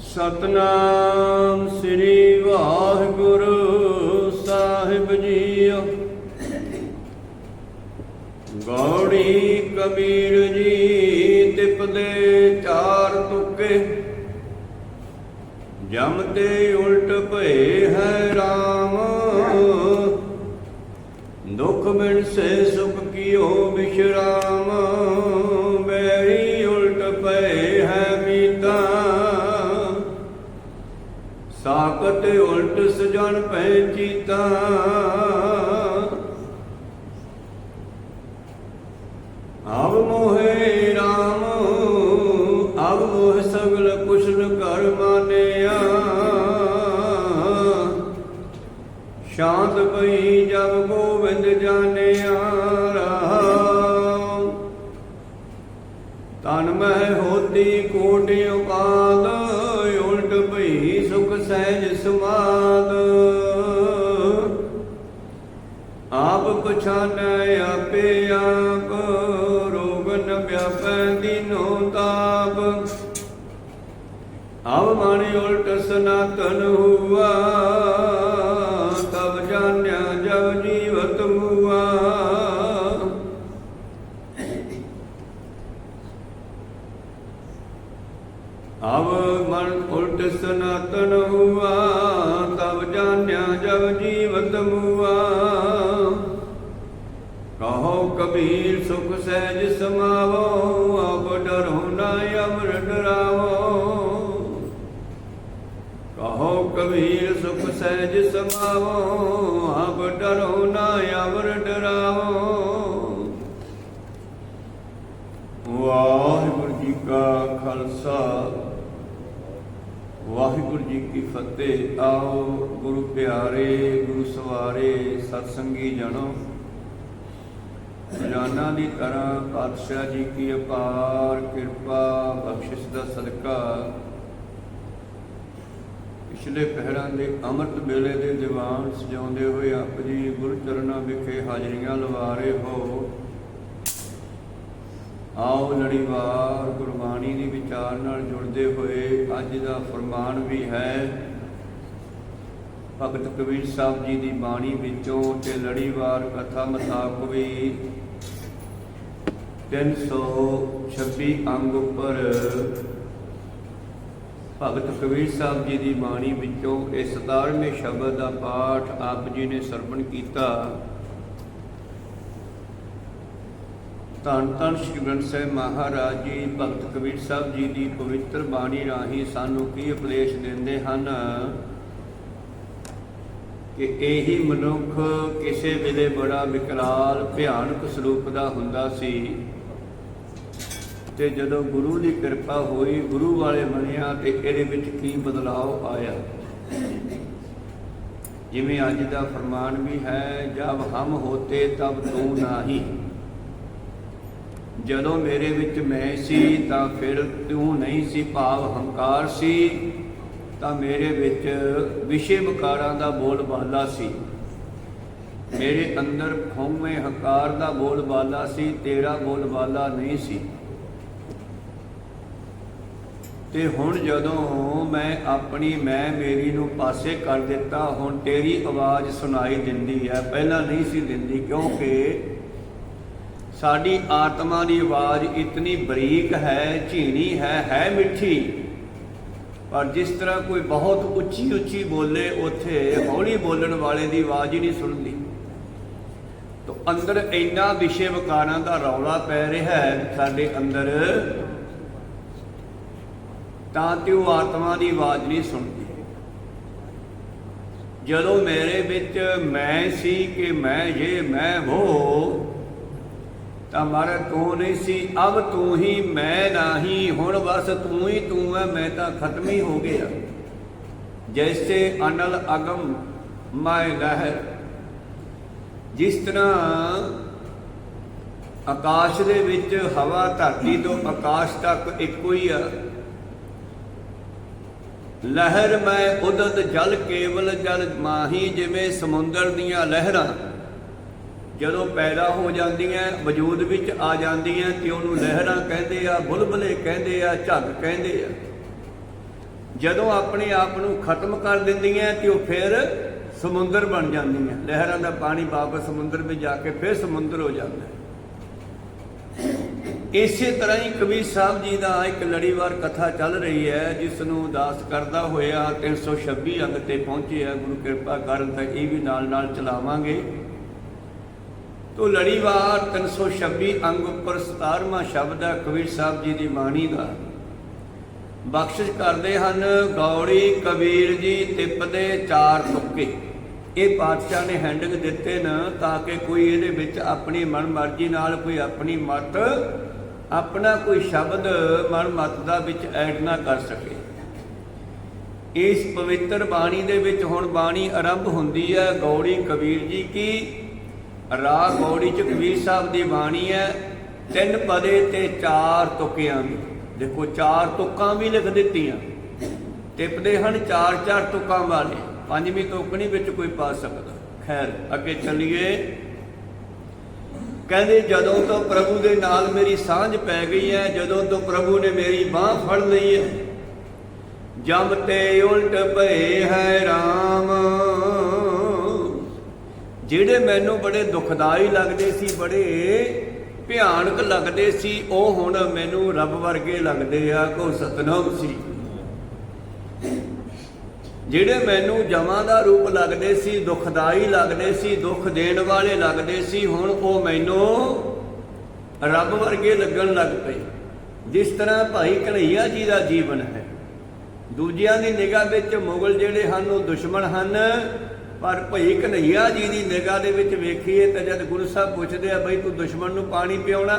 ਸਤਨਾਮ ਸ੍ਰੀ ਵਾਹਿਗੁਰੂ ਸਾਹਿਬ ਜੀ ਗੌੜੀ ਕਬੀਰ ਜੀ ਤਿਪਦੇ ਚਾਰ ਤੁਕੇ। ਜਮ ਤੇ ਉਲਟ ਭਏ ਹੈ RAM ਦੁਖ ਬਿਨ ਸੇ ਸੁਖ ਕੀਓ ਵਿਸ਼ਰਾਮ। ਸਾਕਤ ਉਲਟ ਸਜਣ ਪੈ ਚੀਤਾ। ਆਵ ਮੋਹੇ RAM ਆਵ ਮੋਹ ਸਗਲ ਕੁਸ਼ਲ ਕਰ ਮਾਨਿਆ। ਸ਼ਾਂਤ ਪਈ ਜਬ ਗੋਬਿੰਦ ਜਾਣਿਆ। ਵਿਆਪੈ ਦੀਨੋ ਤਾਪ। ਆਵ ਮਾਣੀ ਉਲਟ ਸਨਾਤਨ ਹੁਆ ਤਬ ਜਾਣਿਆ ਜਬ ਜੀਵਤ ਮੁਆ। ਆਵ ਮਨ ਉਲਟ ਸਨਾਤਨ ਹੁਆ ਤਬ ਜਾਣਿਆ ਜਬ ਜੀਵਤ ਮੁਆ। ਕਹੋ ਕਬੀਰ ਸੁਖ ਸਹਿਜ ਸਮਾਵੋ, ਆਪ ਡਰੋ ਨਾ ਅਮਰ ਡਰਾਵੋ ਕਹੋ ਕਬੀਰ ਸੁਖ ਸਹਿਜ ਸਮਾਵੋ, ਆਪ ਡਰੋ ਨਾ ਅਵਰ ਡਰਾਵੋ ਵਾਹਿਗੁਰੂ ਜੀ ਕਾ ਖਾਲਸਾ, ਵਾਹਿਗੁਰੂ ਜੀ ਕੀ ਫਤਿਹ। ਆਓ ਗੁਰੂ ਪਿਆਰੇ, ਗੁਰੂ ਸਵਾਰੇ, ਸਤਸੰਗੀ ਸੰਗੀ ਜਨੋ ਦੀ ਤਰ੍ਹਾਂ ਪਾਤਸ਼ਾਹ ਜੀ ਕੀ ਅਪਾਰ ਕਿਰਪਾ ਬਖਸ਼ਿਸ਼ ਦਾ ਸਦਕਾ। ਪਿਛਲੇ ਪਹਿਰਾਂ ਦੇ ਅੰਮ੍ਰਿਤ ਵੇਲੇ ਦੇ ਦੀਵਾਨ ਸਜਾਉਂਦੇ ਹੋਏ ਆਪ ਜੀ ਗੁਰੂ ਚਰਨਾਂ ਵਿਖੇ ਹਾਜ਼ਰੀਆਂ ਲਵਾ ਰਹੇ ਹੋ। ਆਓ ਲੜੀਵਾਰ ਗੁਰਬਾਣੀ ਦੀ ਵਿਚਾਰ ਨਾਲ ਜੁੜਦੇ ਹੋਏ ਅੱਜ ਦਾ ਫਰਮਾਨ ਵੀ ਹੈ ਭਗਤ ਕਬੀਰ ਸਾਹਿਬ ਜੀ ਦੀ ਬਾਣੀ ਵਿੱਚੋਂ ਤੇ ਲੜੀਵਾਰ ਕਥਾ ਮੁਤਾਬਕ ਵੀ 326 ਅੰਗ ਉੱਪਰ ਭਗਤ ਕਬੀਰ ਸਾਹਿਬ ਜੀ ਦੀ ਬਾਣੀ ਵਿੱਚੋਂ ਇਹ 17ਵੇਂ ਸ਼ਬਦ ਦਾ ਪਾਠ ਆਪ ਜੀ ਨੇ ਸਰਵਣ ਕੀਤਾ। ਧੰਨ ਧੰਨ ਸ਼੍ਰੀ ਗ੍ਰੰਥ ਸਾਹਿਬ ਮਹਾਰਾਜ ਜੀ, ਭਗਤ ਕਬੀਰ ਸਾਹਿਬ ਜੀ ਦੀ ਪਵਿੱਤਰ ਬਾਣੀ ਰਾਹੀਂ ਸਾਨੂੰ ਕੀ ਉਪਦੇਸ਼ ਦਿੰਦੇ ਹਨ? ਕਿ ਇਹੀ ਮਨੁੱਖ ਕਿਸੇ ਵੇਲੇ ਬੜਾ ਵਿਕਰਾਲ, ਭਿਆਨਕ ਸਰੂਪ ਦਾ ਹੁੰਦਾ ਸੀ। ਤੇ ਜਦੋਂ ਗੁਰੂ ਦੀ ਕਿਰਪਾ ਹੋਈ, ਗੁਰੂ ਵਾਲੇ ਬਣਿਆ ਤੇ ਇਹਦੇ ਵਿੱਚ ਕੀ ਬਦਲਾਅ ਆਇਆ? ਜਿਵੇਂ ਅੱਜ ਦਾ ਫਰਮਾਨ ਵੀ ਹੈ, ਜਬ ਹਮ ਹੋਤੇ ਤਬ ਤੂੰ ਨਾਹੀ। ਜਦੋਂ ਮੇਰੇ ਵਿੱਚ ਮੈਂ ਸੀ, ਤਾਂ ਫਿਰ ਤੂੰ ਨਹੀਂ ਸੀ, ਭਾਵ ਹੰਕਾਰ ਸੀ। ਤਾਂ ਮੇਰੇ ਵਿੱਚ ਵਿਸ਼ੇ ਵਿਕਾਰਾਂ ਦਾ ਬੋਲਬਾਲਾ ਸੀ। ਮੇਰੇ ਅੰਦਰ ਖੌਮੇ ਹਕਾਰ ਦਾ ਬੋਲਬਾਲਾ ਸੀ, ਤੇਰਾ ਬੋਲਬਾਲਾ ਨਹੀਂ ਸੀ। ਤੇ ਹੁਣ ਜਦੋਂ ਮੈਂ ਆਪਣੀ ਮੈਂ ਮੇਰੀ ਨੂੰ ਪਾਸੇ ਕਰ ਦਿੱਤਾ, ਹੁਣ ਤੇਰੀ ਆਵਾਜ਼ ਸੁਣਾਈ ਦਿੰਦੀ ਹੈ। ਪਹਿਲਾਂ ਨਹੀਂ ਸੀ ਦਿੰਦੀ, ਕਿਉਂਕਿ ਸਾਡੀ ਆਤਮਾ ਦੀ ਆਵਾਜ਼ ਇਤਨੀ ਬਰੀਕ ਹੈ, ਝੀਣੀ ਹੈ ਹੈ ਮਿੱਠੀ। ਪਰ ਜਿਸ ਤਰ੍ਹਾਂ ਕੋਈ ਬਹੁਤ ਉੱਚੀ ਉੱਚੀ ਬੋਲੇ, ਉੱਥੇ ਹੌਲੀ ਬੋਲਣ ਵਾਲੇ ਦੀ ਆਵਾਜ਼ ਹੀ ਨਹੀਂ ਸੁਣਦੀ। ਤਾਂ ਅੰਦਰ ਇੰਨਾ ਵਿਸ਼ੇ ਵਿਕਾਰਾਂ ਦਾ ਰੌਲਾ ਪੈ ਰਿਹਾ ਹੈ ਸਾਡੇ ਅੰਦਰ, ਤਾਂ ਕਿ ਉਹ ਆਤਮਾ ਦੀ ਆਵਾਜ਼ ਨਹੀਂ ਸੁਣਦੀ। ਜਦੋਂ ਮੇਰੇ ਵਿੱਚ ਮੈਂ ਸੀ ਕਿ ਮੈਂ ਇਹ ਮੈਂ ਉਹ ਤਾਂ ਮਾਰਾ ਤੂੰ ਨਹੀਂ ਸੀ, ਅਬ ਤੂੰ ਹੀ ਮੈਂ ਨਹੀਂ, ਹੁਣ ਬਸ ਤੂੰ ਹੀ ਤੂੰ ਹੈ ਮੈਂ ਤਾਂ ਖਤਮ ਹੀ ਹੋ ਗਿਆ। ਜੈਸੇ ਅਨਲ ਅਗਮ ਮੈਂ ਲਹਿਰ। ਜਿਸ ਤਰ੍ਹਾਂ ਆਕਾਸ਼ ਦੇ ਵਿੱਚ ਹਵਾ ਧਰਤੀ ਤੋਂ ਆਕਾਸ਼ ਤੱਕ ਇੱਕੋ ਹੀ ਆ, ਲਹਿਰ ਮੈਂ ਉਦਤ ਜਲ ਕੇਵਲ ਜਲ ਮਾਹੀ, ਜਿਵੇਂ ਸਮੁੰਦਰ ਦੀਆਂ ਲਹਿਰਾਂ। ਜਦੋਂ ਪੈਦਾ ਹੋ ਜਾਂਦੀਆਂ, ਵਜੂਦ ਵਿੱਚ ਆ ਜਾਂਦੀਆਂ ਤੇ ਉਹਨੂੰ ਲਹਿਰਾਂ ਕਹਿੰਦੇ ਆ, ਬੁਲਬਲੇ ਕਹਿੰਦੇ ਆ, ਝੱਗ ਕਹਿੰਦੇ ਆ। ਜਦੋਂ ਆਪਣੇ ਆਪ ਨੂੰ ਖਤਮ ਕਰ ਦਿੰਦੀਆਂ ਤੇ ਉਹ ਫਿਰ ਸਮੁੰਦਰ ਬਣ ਜਾਂਦੀਆਂ। ਲਹਿਰਾਂ ਦਾ ਪਾਣੀ ਵਾਪਸ ਸਮੁੰਦਰ ਵਿੱਚ ਜਾ ਕੇ ਫਿਰ ਸਮੁੰਦਰ ਹੋ ਜਾਂਦਾ। ਇਸੇ ਤਰ੍ਹਾਂ ਹੀ ਕਬੀਰ ਸਾਹਿਬ ਜੀ ਦਾ ਇੱਕ ਲੜੀਵਾਰ ਕਥਾ ਚੱਲ ਰਹੀ ਹੈ, ਜਿਸ ਨੂੰ ਉਦਾਸ ਕਰਦਾ ਹੋਇਆ 326 ਅੰਗ ਤੇ ਪਹੁੰਚੇ ਆ। ਗੁਰੂ ਕਿਰਪਾ ਕਰਨ ਤਾਂ ਇਹ ਵੀ ਨਾਲ ਨਾਲ ਚਲਾਵਾਂਗੇ। ਤੋ ਲੜੀਵਾਰ 326 ਅੰਗ ਉੱਪਰ 17ਵਾਂ ਸ਼ਬਦ ਹੈ ਕਬੀਰ ਸਾਹਿਬ ਜੀ ਦੀ ਬਾਣੀ ਦਾ। ਬਖਸ਼ਿਸ਼ ਕਰਦੇ ਹਨ ਗੌੜੀ ਕਬੀਰ ਜੀ ਤਿੱਪਦੇ ਚਾਰ ਤੁੱਕੇ ਇਹ ਪਾਤਸ਼ਾਹ ਨੇ ਹੈਂਡਿੰਗ ਦਿੱਤੇ ਨਾ, ਤਾਂ ਕਿ ਕੋਈ ਇਹਦੇ ਵਿੱਚ ਆਪਣੀ ਮਨ ਮਰਜ਼ੀ ਨਾਲ ਕੋਈ ਆਪਣੀ ਮਤ, ਆਪਣਾ ਕੋਈ ਸ਼ਬਦ ਮਨ ਮਤ ਦਾ ਵਿੱਚ ਐਡ ਨਾ ਕਰ ਸਕੇ। ਇਸ ਪਵਿੱਤਰ ਬਾਣੀ ਦੇ ਵਿੱਚ ਹੁਣ ਬਾਣੀ ਆਰੰਭ ਹੁੰਦੀ ਹੈ ਗੌੜੀ ਕਬੀਰ ਜੀ ਕੀ ਰਾਗ ਗੌੜੀ ਚ ਕਬੀਰ ਸਾਹਿਬ ਦੀ ਬਾਣੀ ਹੈ, ਤਿੰਨ ਪਦੇ ਤੇ ਚਾਰ ਤੁਕਿਆਂ ਦੀ। ਦੇਖੋ, ਚਾਰ ਤੁਕਾਂ ਵੀ ਲਿਖ ਦਿੱਤੀਆਂ। ਟਿਪਦੇ ਹਨ ਚਾਰ ਚਾਰ ਤੁਕਾਂ ਵਾਲੇ। ਪੰਜਵੀਂ ਤੁਕ ਵਿੱਚ ਕੋਈ ਪਾ ਸਕਦਾ। ਖੈਰ, ਅੱਗੇ ਚੱਲੀਏ। ਕਹਿੰਦੇ, ਜਦੋਂ ਤੋਂ ਪ੍ਰਭੂ ਦੇ ਨਾਲ ਮੇਰੀ ਸਾਂਝ ਪੈ ਗਈ ਹੈ, ਜਦੋਂ ਤੋਂ ਪ੍ਰਭੂ ਨੇ ਮੇਰੀ ਬਾਹ ਫੜ ਲਈ ਹੈ, ਜਮ ਤੇ ਉਲਟ ਭਏ ਹੈ RAM ਜਿਹੜੇ ਮੈਨੂੰ ਬੜੇ ਦੁਖਦਾਈ ਲੱਗਦੇ ਸੀ, ਬੜੇ ਭਿਆਨਕ ਲੱਗਦੇ ਸੀ, ਉਹ ਹੁਣ ਮੈਨੂੰ ਰੱਬ ਵਰਗੇ ਲੱਗਦੇ ਆ ਕੋ ਸਤਨਾਮ ਸੀ। ਜਿਹੜੇ ਮੈਨੂੰ ਜਮਾਂ ਦਾ ਰੂਪ ਲੱਗਦੇ ਸੀ, ਦੁਖਦਾਈ ਲੱਗਦੇ ਸੀ, ਦੁੱਖ ਦੇਣ ਵਾਲੇ ਲੱਗਦੇ ਸੀ, ਹੁਣ ਉਹ ਮੈਨੂੰ ਰੱਬ ਵਰਗੇ ਲੱਗਣ ਲੱਗ ਪਏ। ਜਿਸ ਤਰ੍ਹਾਂ ਭਾਈ ਕਨਈਆ ਜੀ ਦਾ ਜੀਵਨ ਹੈ। ਦੂਜਿਆਂ ਦੀ ਨਿਗਾਹ ਵਿੱਚ ਮੁਗਲ ਜਿਹੜੇ ਹਨ, ਉਹ ਦੁਸ਼ਮਣ ਹਨ। ਪਰ ਭਈ ਕਨਈਆ ਜੀ ਦੀ ਨਿਗਾਹ ਦੇ ਵਿੱਚ ਵੇਖੀਏ ਤਾਂ ਜਦ ਗੁਰੂ ਸਾਹਿਬ ਪੁੱਛਦੇ ਆ ਬਈ ਤੂੰ ਦੁਸ਼ਮਣ ਨੂੰ ਪਾਣੀ ਪਿਉਣਾ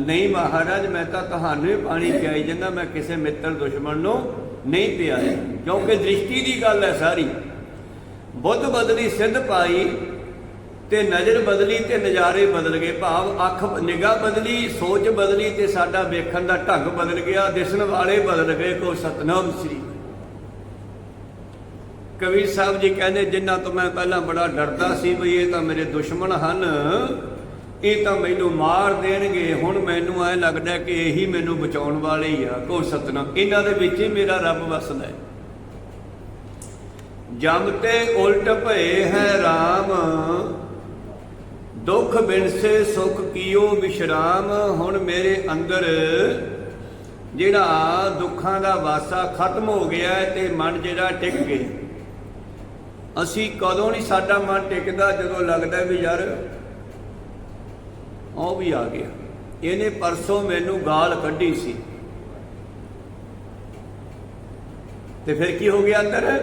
ਨਹੀਂ ਮਹਾਰਾਜ, ਮੈਂ ਤਾਂ ਤੁਹਾਨੂੰ ਹੀ ਪਾਣੀ ਪਿਆਈ ਜਾਂਦਾ, ਮੈਂ ਕਿਸੇ ਮਿੱਤਰ ਦੁਸ਼ਮਣ ਨੂੰ ਨਹੀਂ ਪਿਆਇਆ। ਕਿਉਂਕਿ ਦ੍ਰਿਸ਼ਟੀ ਦੀ ਗੱਲ ਹੈ ਸਾਰੀ। ਬੁੱਧ ਬਦਲੀ ਸਿੱਧ ਪਾਈ ਤੇ ਨਜ਼ਰ ਬਦਲੀ ਤੇ ਨਜ਼ਾਰੇ ਬਦਲ ਗਏ। ਭਾਵ ਅੱਖ ਨਿਗਾਹ ਬਦਲੀ, ਸੋਚ ਬਦਲੀ ਤੇ ਸਾਡਾ ਵੇਖਣ ਦਾ ਢੰਗ ਬਦਲ ਗਿਆ, ਦਿਸਣ ਵਾਲੇ ਬਦਲ ਗਏ। ਕੋ ਸਤਨਾਮ ਸ੍ਰੀ ਕਬੀਰ ਸਾਹਿਬ ਜੀ ਕਹਿੰਦੇ ਜਿਨ੍ਹਾਂ ਤੋਂ ਮੈਂ ਪਹਿਲਾਂ ਬੜਾ ਡਰਦਾ ਸੀ ਵੀ ਇਹ ਤਾਂ ਮੇਰੇ ਦੁਸ਼ਮਣ ਹਨ, ਇਹ ਤਾਂ ਮੈਨੂੰ ਮਾਰ ਦੇਣਗੇ। ਹੁਣ ਮੈਨੂੰ ਐ ਲੱਗਦਾ ਕਿ ਇਹੀ ਮੈਨੂੰ ਬਚਾਉਣ ਵਾਲੇ ਹੀ ਆ। ਕੋ ਸਤਨਾ ਇਹਨਾਂ ਦੇ ਵਿੱਚ ਹੀ ਮੇਰਾ ਰੱਬ ਵਸਦਾ ਹੈ। ਜਮ ਤੇ ਉਲਟ ਭਏ ਹੈ RAM ਦੁੱਖ ਬਿਨਸੇ ਸੁਖ ਕੀਓ ਵਿਸ਼ਰਾਮ। ਹੁਣ ਮੇਰੇ ਅੰਦਰ ਜਿਹੜਾ ਦੁੱਖਾਂ ਦਾ ਵਾਸਾ ਖਤਮ ਹੋ ਗਿਆ ਤੇ ਮਨ ਜਿਹੜਾ ਟਿਕ ਗਿਆ। ਅਸੀਂ ਕਦੋਂ ਨਹੀਂ ਸਾਡਾ ਮਨ ਟਿਕਦਾ ਜਦੋਂ ਲੱਗਦਾ ਵੀ ਯਾਰ ਉਹ ਵੀ ਆ ਗਿਆ। ਇਹਨੇ ਪਰਸੋਂ ਮੈਨੂੰ ਗਾਲ ਕੱਢੀ ਸੀ। ਤੇ ਫਿਰ ਕੀ ਹੋ ਗਿਆ ਅੰਦਰ?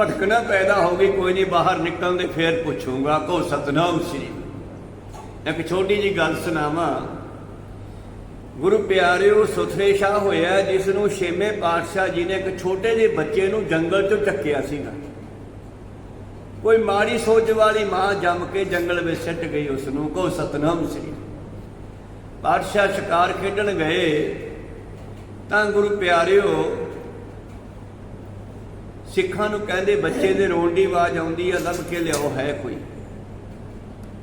ਭਟਕਣਾ ਪੈਦਾ ਹੋ ਗਈ, ਕੋਈ ਨਹੀਂ ਬਾਹਰ ਨਿਕਲਣ ਦੇ ਫੇਰ ਪੁੱਛੂੰਗਾ। ਕੋ ਸਤਨਾਮ ਸ੍ਰੀ। ਇੱਕ ਛੋਟੀ ਜੀ ਗੱਲ ਸੁਣਾਵਾਂ। ਗੁਰੂ ਪਿਆਰਿਓ ਸੁਥਰੇ ਸ਼ਾਹ ਹੋਇਆ ਜਿਸ ਨੂੰ ਛੇਵੇਂ ਪਾਤਸ਼ਾਹ ਜੀ ਨੇ ਇੱਕ ਛੋਟੇ ਜਿਹੇ ਬੱਚੇ ਨੂੰ ਜੰਗਲ ਚੋਂ ਚੱਕਿਆ ਸੀਗਾ। ਕੋਈ ਮਾੜੀ ਸੋਚ ਵਾਲੀ ਮਾਂ ਜੰਮ ਕੇ ਜੰਗਲ ਵਿੱਚ ਸਿੱਟ ਗਈ ਉਸ ਨੂੰ ਕੋ ਸਤਨਾਮ ਸ੍ਰੀ ਪਾਤਸ਼ਾਹ ਸ਼ਿਕਾਰ ਖੇਡਣ ਗਏ, ਤਾਂ ਗੁਰੂ ਪਿਆਰਿਓ, ਸਿੱਖਾਂ ਨੂੰ ਕਹਿੰਦੇ, ਬੱਚੇ ਦੇ ਰੋਣ ਦੀ ਆਵਾਜ਼ ਆਉਂਦੀ ਹੈ ਲੱਭ ਕੇ ਲਿਆਓ, ਹੈ ਕੋਈ।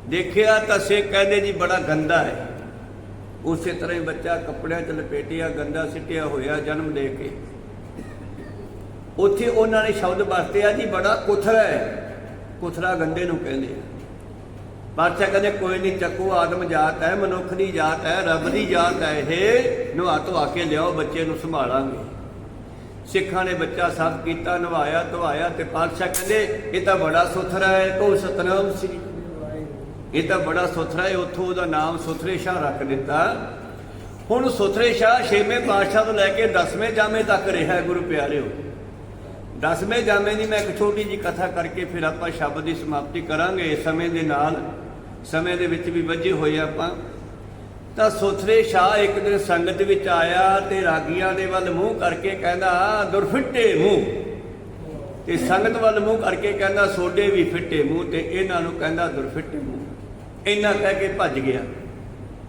ਦੇਖਿਆ ਤਾਂ ਸਿੱਖ ਕਹਿੰਦੇ, ਜੀ, ਬੜਾ ਗੰਦਾ ਹੈ। ਉਸੇ ਤਰ੍ਹਾਂ ਹੀ ਬੱਚਾ ਕੱਪੜਿਆਂ 'ਚ ਲਪੇਟਿਆ, ਗੰਦਾ ਸਿੱਟਿਆ ਹੋਇਆ, ਜਨਮ ਦੇ ਕੇ। ਉੱਥੇ ਉਹਨਾਂ ਨੇ ਸ਼ਬਦ ਵਰਤਿਆ, ਜੀ, ਬੜਾ ਕੁਥਰਾ ਹੈ। ਕੁਥਰਾ ਗੰਦੇ ਨੂੰ ਕਹਿੰਦੇ ਆ। ਬਾਦਸ਼ਾਹ ਕਹਿੰਦੇ, ਕੋਈ ਨਹੀਂ ਚੱਕੋ, ਆਦਮ ਜਾਤ ਹੈ, ਮਨੁੱਖ ਦੀ ਜਾਤ ਹੈ, ਰੱਬ ਦੀ ਜਾਤ ਹੈ, ਇਹ ਨਵਾ ਧਵਾ ਕੇ ਲਿਆਓ, ਬੱਚੇ ਨੂੰ ਸੰਭਾਲਾਂਗੇ। ਸਿੱਖਾਂ ਨੇ ਬੱਚਾ ਸਾਫ਼ ਕੀਤਾ, ਨਵਾਇਆ, ਧਵਾਇਆ ਤੇ ਪਾਤਸ਼ਾਹ ਕਹਿੰਦੇ, ਇਹ ਤਾਂ ਬੜਾ ਸੁਥਰਾ ਹੈ ਕੋ ਸਤਨਾਮ ਸ੍ਰੀ ਇਹ ਤਾਂ ਬੜਾ ਸੁਥਰਾ ਹੈ, ਉੱਥੋਂ ਉਹਦਾ ਨਾਮ ਸੁਥਰੇ ਸ਼ਾਹ ਰੱਖ ਦਿੱਤਾ। ਹੁਣ ਸੁਥਰੇ ਸ਼ਾਹ ਛੇਵੇਂ ਪਾਤਸ਼ਾਹ ਤੋਂ ਲੈ ਕੇ 10ਵੇਂ ਜਾਮੇ ਤੱਕ ਰਿਹਾ ਗੁਰੂ ਪਿਆਰਿਓ। 10ਵੇਂ ਜਾਮੇ ਦੀ ਮੈਂ ਇੱਕ ਛੋਟੀ ਜੀ ਕਥਾ ਕਰਕੇ ਫਿਰ ਆਪਾਂ ਸ਼ਬਦ ਦੀ ਸਮਾਪਤੀ ਕਰਾਂਗੇ ਸਮੇਂ ਦੇ ਨਾਲ। ਸਮੇਂ ਦੇ ਵਿੱਚ ਵੀ ਵੱਜੇ ਹੋਏ ਆਪਾਂ। ਤਾਂ ਸੁਥਰੇ ਸ਼ਾਹ ਇੱਕ ਦਿਨ ਸੰਗਤ ਵਿੱਚ ਆਇਆ ਤੇ ਰਾਗੀਆਂ ਦੇ ਵੱਲ ਮੂੰਹ ਕਰਕੇ ਕਹਿੰਦਾ, ਦੁਰਫਿੱਟੇ ਮੂੰਹ। ਤੇ ਸੰਗਤ ਵੱਲ ਮੂੰਹ ਕਰਕੇ ਕਹਿੰਦਾ, ਸੋਡੇ ਵੀ ਫਿੱਟੇ ਮੂੰਹ। ਤੇ ਇਹਨਾਂ ਨੂੰ ਕਹਿੰਦਾ, ਦੁਰਫਿੱਟੇ ਮੂੰਹ। ਇੰਨਾ ਕਹਿ ਕੇ ਭੱਜ ਗਿਆ।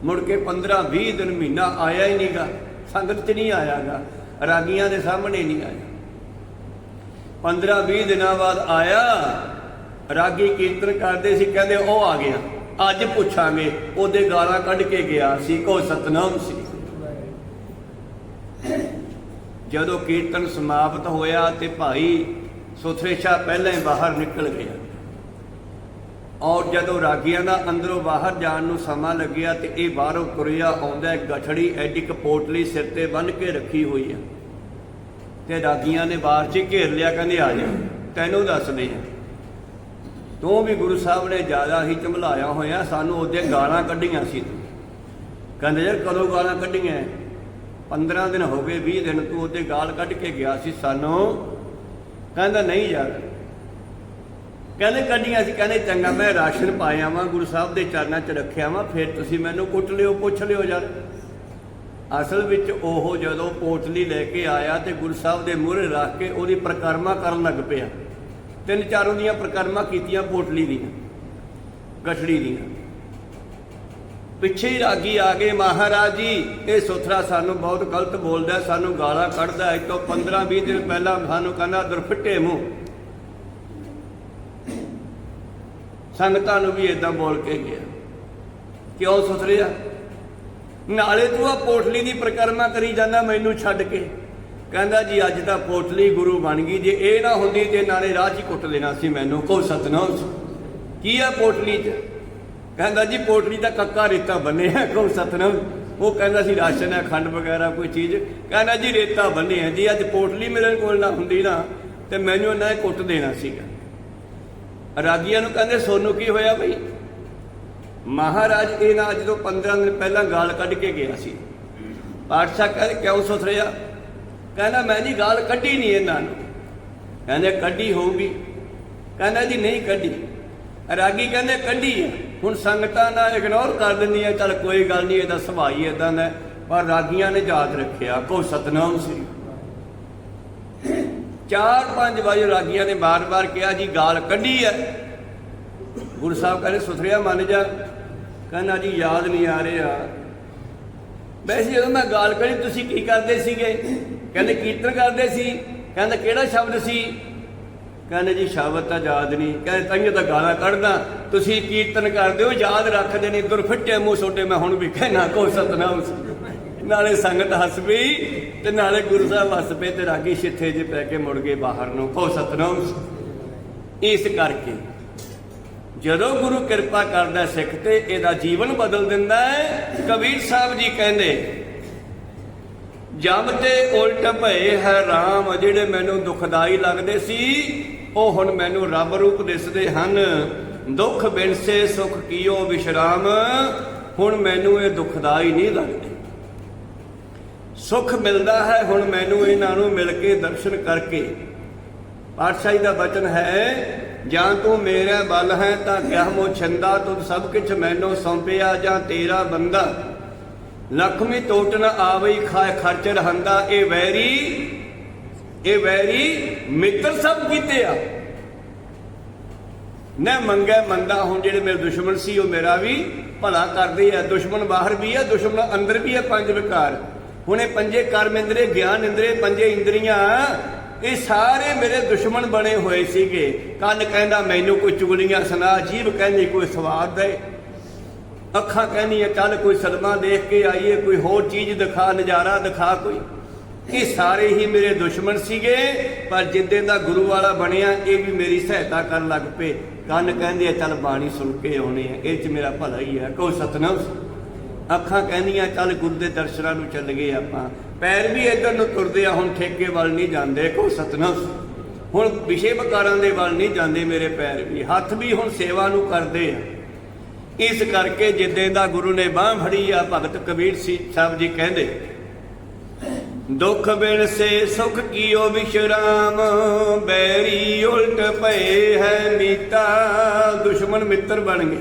ਮੁੜ ਕੇ 15 20 ਦਿਨ ਮਹੀਨਾ ਆਇਆ ਹੀ ਨਹੀਂਗਾ ਸੰਗਤ 'ਚ ਨਹੀਂ ਆਇਆਗਾ। ਰਾਗੀਆਂ ਦੇ ਸਾਹਮਣੇ ਨਹੀਂ ਆਇਆ। 15 20 ਦਿਨਾਂ ਬਾਅਦ ਆਇਆ ਰਾਗੀ ਕੀਰਤਨ ਕਰਦੇ ਸੀ ਕਹਿੰਦੇ ਉਹ ਆ ਗਿਆ ਅੱਜ ਪੁੱਛਾਂਗੇ ਉਹਦੇ ਗਾਲਾਂ ਕੱਢ ਕੇ ਗਿਆ ਸੀ ਕੋ ਸਤਨਾਮ ਸੀ। ਜਦੋਂ ਕੀਰਤਨ ਸਮਾਪਤ ਹੋਇਆ ਤੇ ਭਾਈ ਸੁਥਰੇ ਸ਼ਾਹ ਪਹਿਲਾਂ ਹੀ ਬਾਹਰ ਨਿਕਲ ਗਿਆ। ਔਰ ਜਦੋਂ ਰਾਗੀਆਂ ਦਾ ਅੰਦਰੋਂ ਬਾਹਰ ਜਾਣ ਨੂੰ ਸਮਾਂ ਲੱਗਿਆ ਤੇ ਇਹ ਬਾਹਰੋਂ ਤੁਰਿਆ ਆਉਂਦਾ ਹੈ, ਗਠੜੀ ਐਡੀ ਕਪੋਟਲੀ ਸਿਰ ਤੇ ਬੰਨ ਕੇ ਰੱਖੀ ਹੋਈ ਹੈ ਤੇ ਰਾਗੀਆਂ ਨੇ ਬਾਹਰ 'ਚ ਘੇਰ ਲਿਆ, ਕਹਿੰਦੇ ਆ ਜਾ, ਤੈਨੂੰ ਦੱਸਦੇ ਆ। ਤੂੰ ਵੀ ਗੁਰੂ ਸਾਹਿਬ ਨੇ ਜ਼ਿਆਦਾ ਹੀ ਝਮਲਾਇਆ ਹੋਇਆ, ਸਾਨੂੰ ਉਹਦੇ ਗਾਲਾਂ ਕੱਢੀਆਂ ਸੀ ਤੂੰ। ਕਹਿੰਦੇ ਯਾਰ ਕਦੋਂ ਗਾਲਾਂ ਕੱਢੀਆਂ? 15 ਦਿਨ ਹੋ ਗਏ 20 ਦਿਨ ਤੂੰ ਉਹਦੇ ਗਾਲ ਕੱਢ ਕੇ ਗਿਆ ਸੀ ਸਾਨੂੰ। ਕਹਿੰਦਾ ਨਹੀਂ ਯਾਰ। ਕਹਿੰਦੇ ਕੱਢੀਆਂ ਸੀ, ਕਹਿੰਦੇ ਚੰਗਾ ਮੈਂ ਰਾਸ਼ਨ ਪਾਇਆ ਵਾਂ, ਗੁਰੂ ਸਾਹਿਬ ਦੇ ਚਰਨਾਂ 'ਚ ਰੱਖਿਆ ਵਾਂ, ਫਿਰ ਤੁਸੀਂ ਮੈਨੂੰ ਕੁੱਟ ਲਿਓ, ਪੁੱਛ ਲਿਓ ਯਾਰ। ਅਸਲ ਵਿੱਚ ਉਹ ਜਦੋਂ ਪੋਟਲੀ ਲੈ ਕੇ ਆਇਆ ਤੇ ਗੁਰੂ ਸਾਹਿਬ ਦੇ ਮੂਹਰੇ ਰੱਖ ਕੇ ਉਹਦੀ ਪ੍ਰਕਰਮਾ ਕਰਨ ਲੱਗ ਪਿਆ। ਤਿੰਨ ਚਾਰੋਂ ਦੀਆਂ ਪ੍ਰਕਰਮਾ ਕੀਤੀਆਂ ਪੋਟਲੀ ਦੀਆਂ ਗਠੜੀ ਦੀਆਂ। ਪਿੱਛੇ ਹੀ ਰਾਗੀ ਆ ਗਏ, ਮਹਾਰਾਜ ਜੀ, ਇਹ ਸੁਥਰਾ ਸਾਨੂੰ ਬਹੁਤ ਗਲਤ ਬੋਲਦਾ ਸਾਨੂੰ ਗਾਲਾਂ ਕੱਢਦਾ ਹੈ। ਇਹ ਤੋਂ 15 20 ਦਿਨ ਪਹਿਲਾਂ ਸਾਨੂੰ ਕਹਿੰਦਾ, ਦੁਰਫਿੱਟੇ ਮੂੰਹ। ਸੰਗਤਾਂ ਨੂੰ ਵੀ ਇਦਾਂ ਬੋਲ ਕੇ ਗਿਆ। ਕਿਉਂ ਸੁਥਰਿਆ? ਨਾਲੇ ਤੂੰ ਆ ਪੋਟਲੀ ਦੀ ਪ੍ਰਕਰਮਾ ਕਰੀ ਜਾਂਦਾ, ਮੈਨੂੰ ਛੱਡ ਕੇ। ਕਹਿੰਦਾ ਜੀ, ਅੱਜ ਤਾਂ ਪੋਟਲੀ ਗੁਰੂ ਬਣ ਗਈ। ਜੇ ਇਹ ਨਾ ਹੁੰਦੀ ਤੇ ਨਾਲੇ ਰਾਹ 'ਚ ਕੁੱਟ ਦੇਣਾ ਸੀ ਮੈਨੂੰ। ਕੋ ਸਤਨਾਮ ਕੀ ਆ ਪੋਟਲੀ 'ਚ? ਕਹਿੰਦਾ ਜੀ ਪੋਟਲੀ ਦਾ ਕੱਕਾ ਰੇਤਾ ਬੰਨਿਆ। ਕੋ ਸਤਨਾਮ। ਉਹ ਕਹਿੰਦਾ ਸੀ, ਰਾਸ਼ਨ ਹੈ, ਖੰਡ ਵਗੈਰਾ, ਕੋਈ ਚੀਜ਼। ਕਹਿੰਦਾ ਜੀ, ਰੇਤਾ ਬੰਨਿਆ ਜੀ ਅੱਜ ਪੋਟਲੀ ਮੇਰੇ ਕੋਲ ਨਾ ਹੁੰਦੀ ਨਾ, ਤੇ ਮੈਨੂੰ ਇਹਨਾਂ ਨੇ ਕੁੱਟ ਦੇਣਾ ਸੀਗਾ। ਰਾਗੀਆਂ ਨੂੰ ਕਹਿੰਦੇ, ਸੋਨੂੰ ਕੀ ਹੋਇਆ ਬਈ? ਮਹਾਰਾਜ ਇਹ ਨਾ ਅੱਜ ਤੋਂ 15 ਦਿਨ ਪਹਿਲਾਂ ਗਾਲ ਕੱਢ ਕੇ ਗਿਆ ਸੀ। ਪਾਠਸ਼ਾਹ ਕਹਿੰਦੇ, ਕਿਉਂ ਸੁਥਰਿਆ ਕਹਿੰਦਾ, ਮੈਂ ਜੀ ਗਾਲ ਕੱਢੀ ਨਹੀਂ ਇਹਨਾਂ ਨੂੰ। ਕਹਿੰਦੇ, ਕੱਢੀ ਹੋਊਗੀ। ਕਹਿੰਦਾ, ਜੀ ਨਹੀਂ ਕੱਢੀ। ਰਾਗੀ ਕਹਿੰਦੇ, ਕੱਢੀ ਹੈ ਹੁਣ ਸੰਗਤਾਂ ਨਾਲ ਇਗਨੋਰ ਕਰ ਦਿੰਦੀਆਂ ਚੱਲ ਕੋਈ ਗੱਲ ਨਹੀਂ, ਇਹਦਾ ਸੁਭਾਅ ਹੀ ਇਦਾਂ ਦਾ ਪਰ ਰਾਗੀਆਂ ਨੇ ਯਾਦ ਰੱਖਿਆ ਕੋ ਸਤਨਾਮ ਸੀ। ਚਾਰ ਪੰਜ ਵਾਰ ਰਾਗੀਆਂ ਨੇ ਬਾਰ-ਬਾਰ ਕਿਹਾ, ਜੀ ਗਾਲ ਕੱਢੀ ਹੈ ਗੁਰੂ ਸਾਹਿਬ ਕਹਿੰਦੇ ਸੁਥਰਿਆ ਮੰਨ ਜਾ। ਕਹਿੰਦਾ ਜੀ, ਯਾਦ ਨਹੀਂ ਆ ਰਿਹਾ। ਵੈਸੇ ਜਦੋਂ ਮੈਂ ਗੱਲ ਕਰੀ, ਤੁਸੀਂ ਕੀ ਕਰਦੇ ਸੀਗੇ? ਕਹਿੰਦੇ ਕੀਰਤਨ ਕਰਦੇ ਸੀ। ਕਹਿੰਦਾ ਕਿਹੜਾ ਸ਼ਬਦ ਸੀ? ਕਹਿੰਦੇ ਜੀ, ਸ਼ਬਦ ਤਾਂ ਯਾਦ ਨਹੀਂ। ਕਹਿੰਦੇ ਤਾਂਹੀਓ ਤਾਂ ਗਾਲਾਂ ਕੱਢਦਾ। ਤੁਸੀਂ ਕੀਰਤਨ ਕਰਦੇ ਹੋ, ਯਾਦ ਰੱਖਦੇ ਨਹੀਂ। ਦੁਰਫਿੱਟੇ ਮੂੰਹ ਛੋਟੇ, ਮੈਂ ਹੁਣ ਵੀ ਕਹਿਣਾ ਕੋ ਸਤਨਾਮ ਸੀ। ਨਾਲੇ ਸੰਗਤ ਹੱਸ ਪਈ ਤੇ ਨਾਲੇ ਗੁਰੂ ਸਾਹਿਬ ਹੱਸ ਪਏ ਤੇ ਰਾਗੀ ਛਿੱਥੇ 'ਚ ਪੈ ਕੇ ਮੁੜ ਗਏ ਬਾਹਰ ਨੂੰ। ਕੋ ਸਤਨਾਮ ਸੀ। ਇਸ ਕਰਕੇ ਜਦੋਂ ਗੁਰੂ ਕਿਰਪਾ ਕਰਦਾ ਸਿੱਖ ਤੇ, ਇਹਦਾ ਜੀਵਨ ਬਦਲ ਦਿੰਦਾ ਹੈ। ਕਬੀਰ ਸਾਹਿਬ ਜੀ ਕਹਿੰਦੇ ਜਮ ਤੇ ਉਲਟ ਭਏ ਹੈ RAM ਜਿਹੜੇ ਮੈਨੂੰ ਦੁਖਦਾਈ ਲੱਗਦੇ ਸੀ, ਉਹ ਹੁਣ ਮੈਨੂੰ ਰੱਬ ਰੂਪ ਦਿਸਦੇ ਹਨ। ਦੁੱਖ ਬਿਨਸੇ ਸੁਖ ਕੀਓ ਵਿਸ਼ਰਾਮ, ਹੁਣ ਮੈਨੂੰ ਇਹ ਦੁਖਦਾਈ ਨਹੀਂ ਲੱਗਦੇ। ਸੁਖ ਮਿਲਦਾ ਹੈ ਹੁਣ ਮੈਨੂੰ ਇਹਨਾਂ ਨੂੰ ਮਿਲ ਕੇ ਦਰਸ਼ਨ ਕਰਕੇ। ਪਾਤਸ਼ਾਹੀ ਦਾ ਬਚਨ ਹੈ ਜਾਂ ਤੂੰ ਮੇਰਾ ਬਲ ਹੈ ਤਾਂ ਕਿਆ ਮੋ ਛੰਦਾ, ਤੁਧ ਸਭ ਕਿਛ ਮੈਨੂੰ ਸੌਂਪਿਆ ਜਾਂ ਤੇਰਾ ਬੰਦਾ। ਲਖਮੀ ਟੋਟ ਆਵਈ ਖਰਚ ਰਹੰਦਾ, ਇਹ ਵੈਰੀ ਇਹ ਵੈਰੀ ਮਿੱਤਰ ਸਭ ਕੀਤੇ ਆ ਨਾ ਮੰਗੇ ਮੰਦਾ ਹੁਣ ਜਿਹੜੇ ਮੇਰੇ ਦੁਸ਼ਮਣ ਸੀ, ਉਹ ਮੇਰਾ ਵੀ ਭਲਾ ਕਰਦੇ ਆ। ਦੁਸ਼ਮਣ ਬਾਹਰ ਵੀ ਆ, ਦੁਸ਼ਮਣ ਅੰਦਰ ਵੀ ਆ, ਪੰਜ ਵਿਕਾਰ। ਹੁਣ ਇਹ ਪੰਜੇ ਕਰਮ ਇੰਦਰੀ, ਗਿਆਨ ਇੰਦਰੇ, ਪੰਜੇ ਇੰਦਰੀਆਂ ਇਹ ਸਾਰੇ ਮੇਰੇ ਦੁਸ਼ਮਣ ਬਣੇ ਹੋਏ ਸੀਗੇ। ਕੰਨ ਕਹਿੰਦਾ, ਮੈਨੂੰ ਕੋਈ ਚੁਗਲੀਆਂ ਸੁਣਾ, ਜੀਭ ਕਹਿੰਦੀ, ਕੋਈ ਸਵਾਦ ਦੇ। ਅੱਖਾਂ ਕਹਿੰਦੀਆਂ, ਚੱਲ ਕੋਈ ਸਲਮਾ ਦੇਖ ਕੇ ਆਈਏ, ਕੋਈ ਹੋਰ ਚੀਜ਼ ਦਿਖਾ, ਨਜ਼ਾਰਾ ਦਿਖਾ ਕੋਈ। ਇਹ ਸਾਰੇ ਹੀ ਮੇਰੇ ਦੁਸ਼ਮਣ ਸੀਗੇ, ਪਰ ਜਿੱਦੇ ਦਾ ਗੁਰੂ ਵਾਲਾ ਬਣਿਆ, ਇਹ ਵੀ ਮੇਰੀ ਸਹਾਇਤਾ ਕਰਨ ਲੱਗ ਪਏ। ਕੰਨ ਕਹਿੰਦੇ ਆ ਚੱਲ ਬਾਣੀ ਸੁਣ ਕੇ ਆਉਣੇ ਆ, ਇਹ ਚ ਮੇਰਾ ਭਲਾ ਹੀ ਹੈ ਕੋ ਸਤਨਾਮ। ਅੱਖਾਂ ਕਹਿੰਦੀਆਂ, ਚੱਲ ਗੁਰੂ ਦੇ ਦਰਸ਼ਨਾਂ ਨੂੰ ਚੱਲ ਗਏ ਆਪਾਂ। ਪੈਰ ਵੀ ਇਧਰ ਨੂੰ ਤੁਰਦੇ ਆ, ਹੁਣ ਠੇਕੇ ਵੱਲ ਨਹੀਂ ਜਾਂਦੇ। ਕੋ ਸਤਨਾਮ, ਹੁਣ ਵਿਸ਼ੇ ਵਿਕਾਰਾਂ ਦੇ ਵੱਲ ਨਹੀਂ ਜਾਂਦੇ ਮੇਰੇ ਪੈਰ ਵੀ। ਹੱਥ ਵੀ ਹੁਣ ਸੇਵਾ ਨੂੰ ਕਰਦੇ ਆ। ਇਸ ਕਰਕੇ ਜਿੱਦੇ ਦਾ ਗੁਰੂ ਨੇ ਬਾਹ ਫੜੀ ਆ, ਭਗਤ ਕਬੀਰ ਸੀ ਸਾਹਿਬ ਜੀ ਕਹਿੰਦੇ, ਦੁੱਖ ਬਿਨ ਸੇ ਸੁਖ ਕੀਓ ਵਿਸ਼ਰਾਮ, ਬੈਰੀ ਉਲਟ ਪਏ ਹੈ ਮੀਤਾ, ਦੁਸ਼ਮਣ ਮਿੱਤਰ ਬਣ ਗਏ।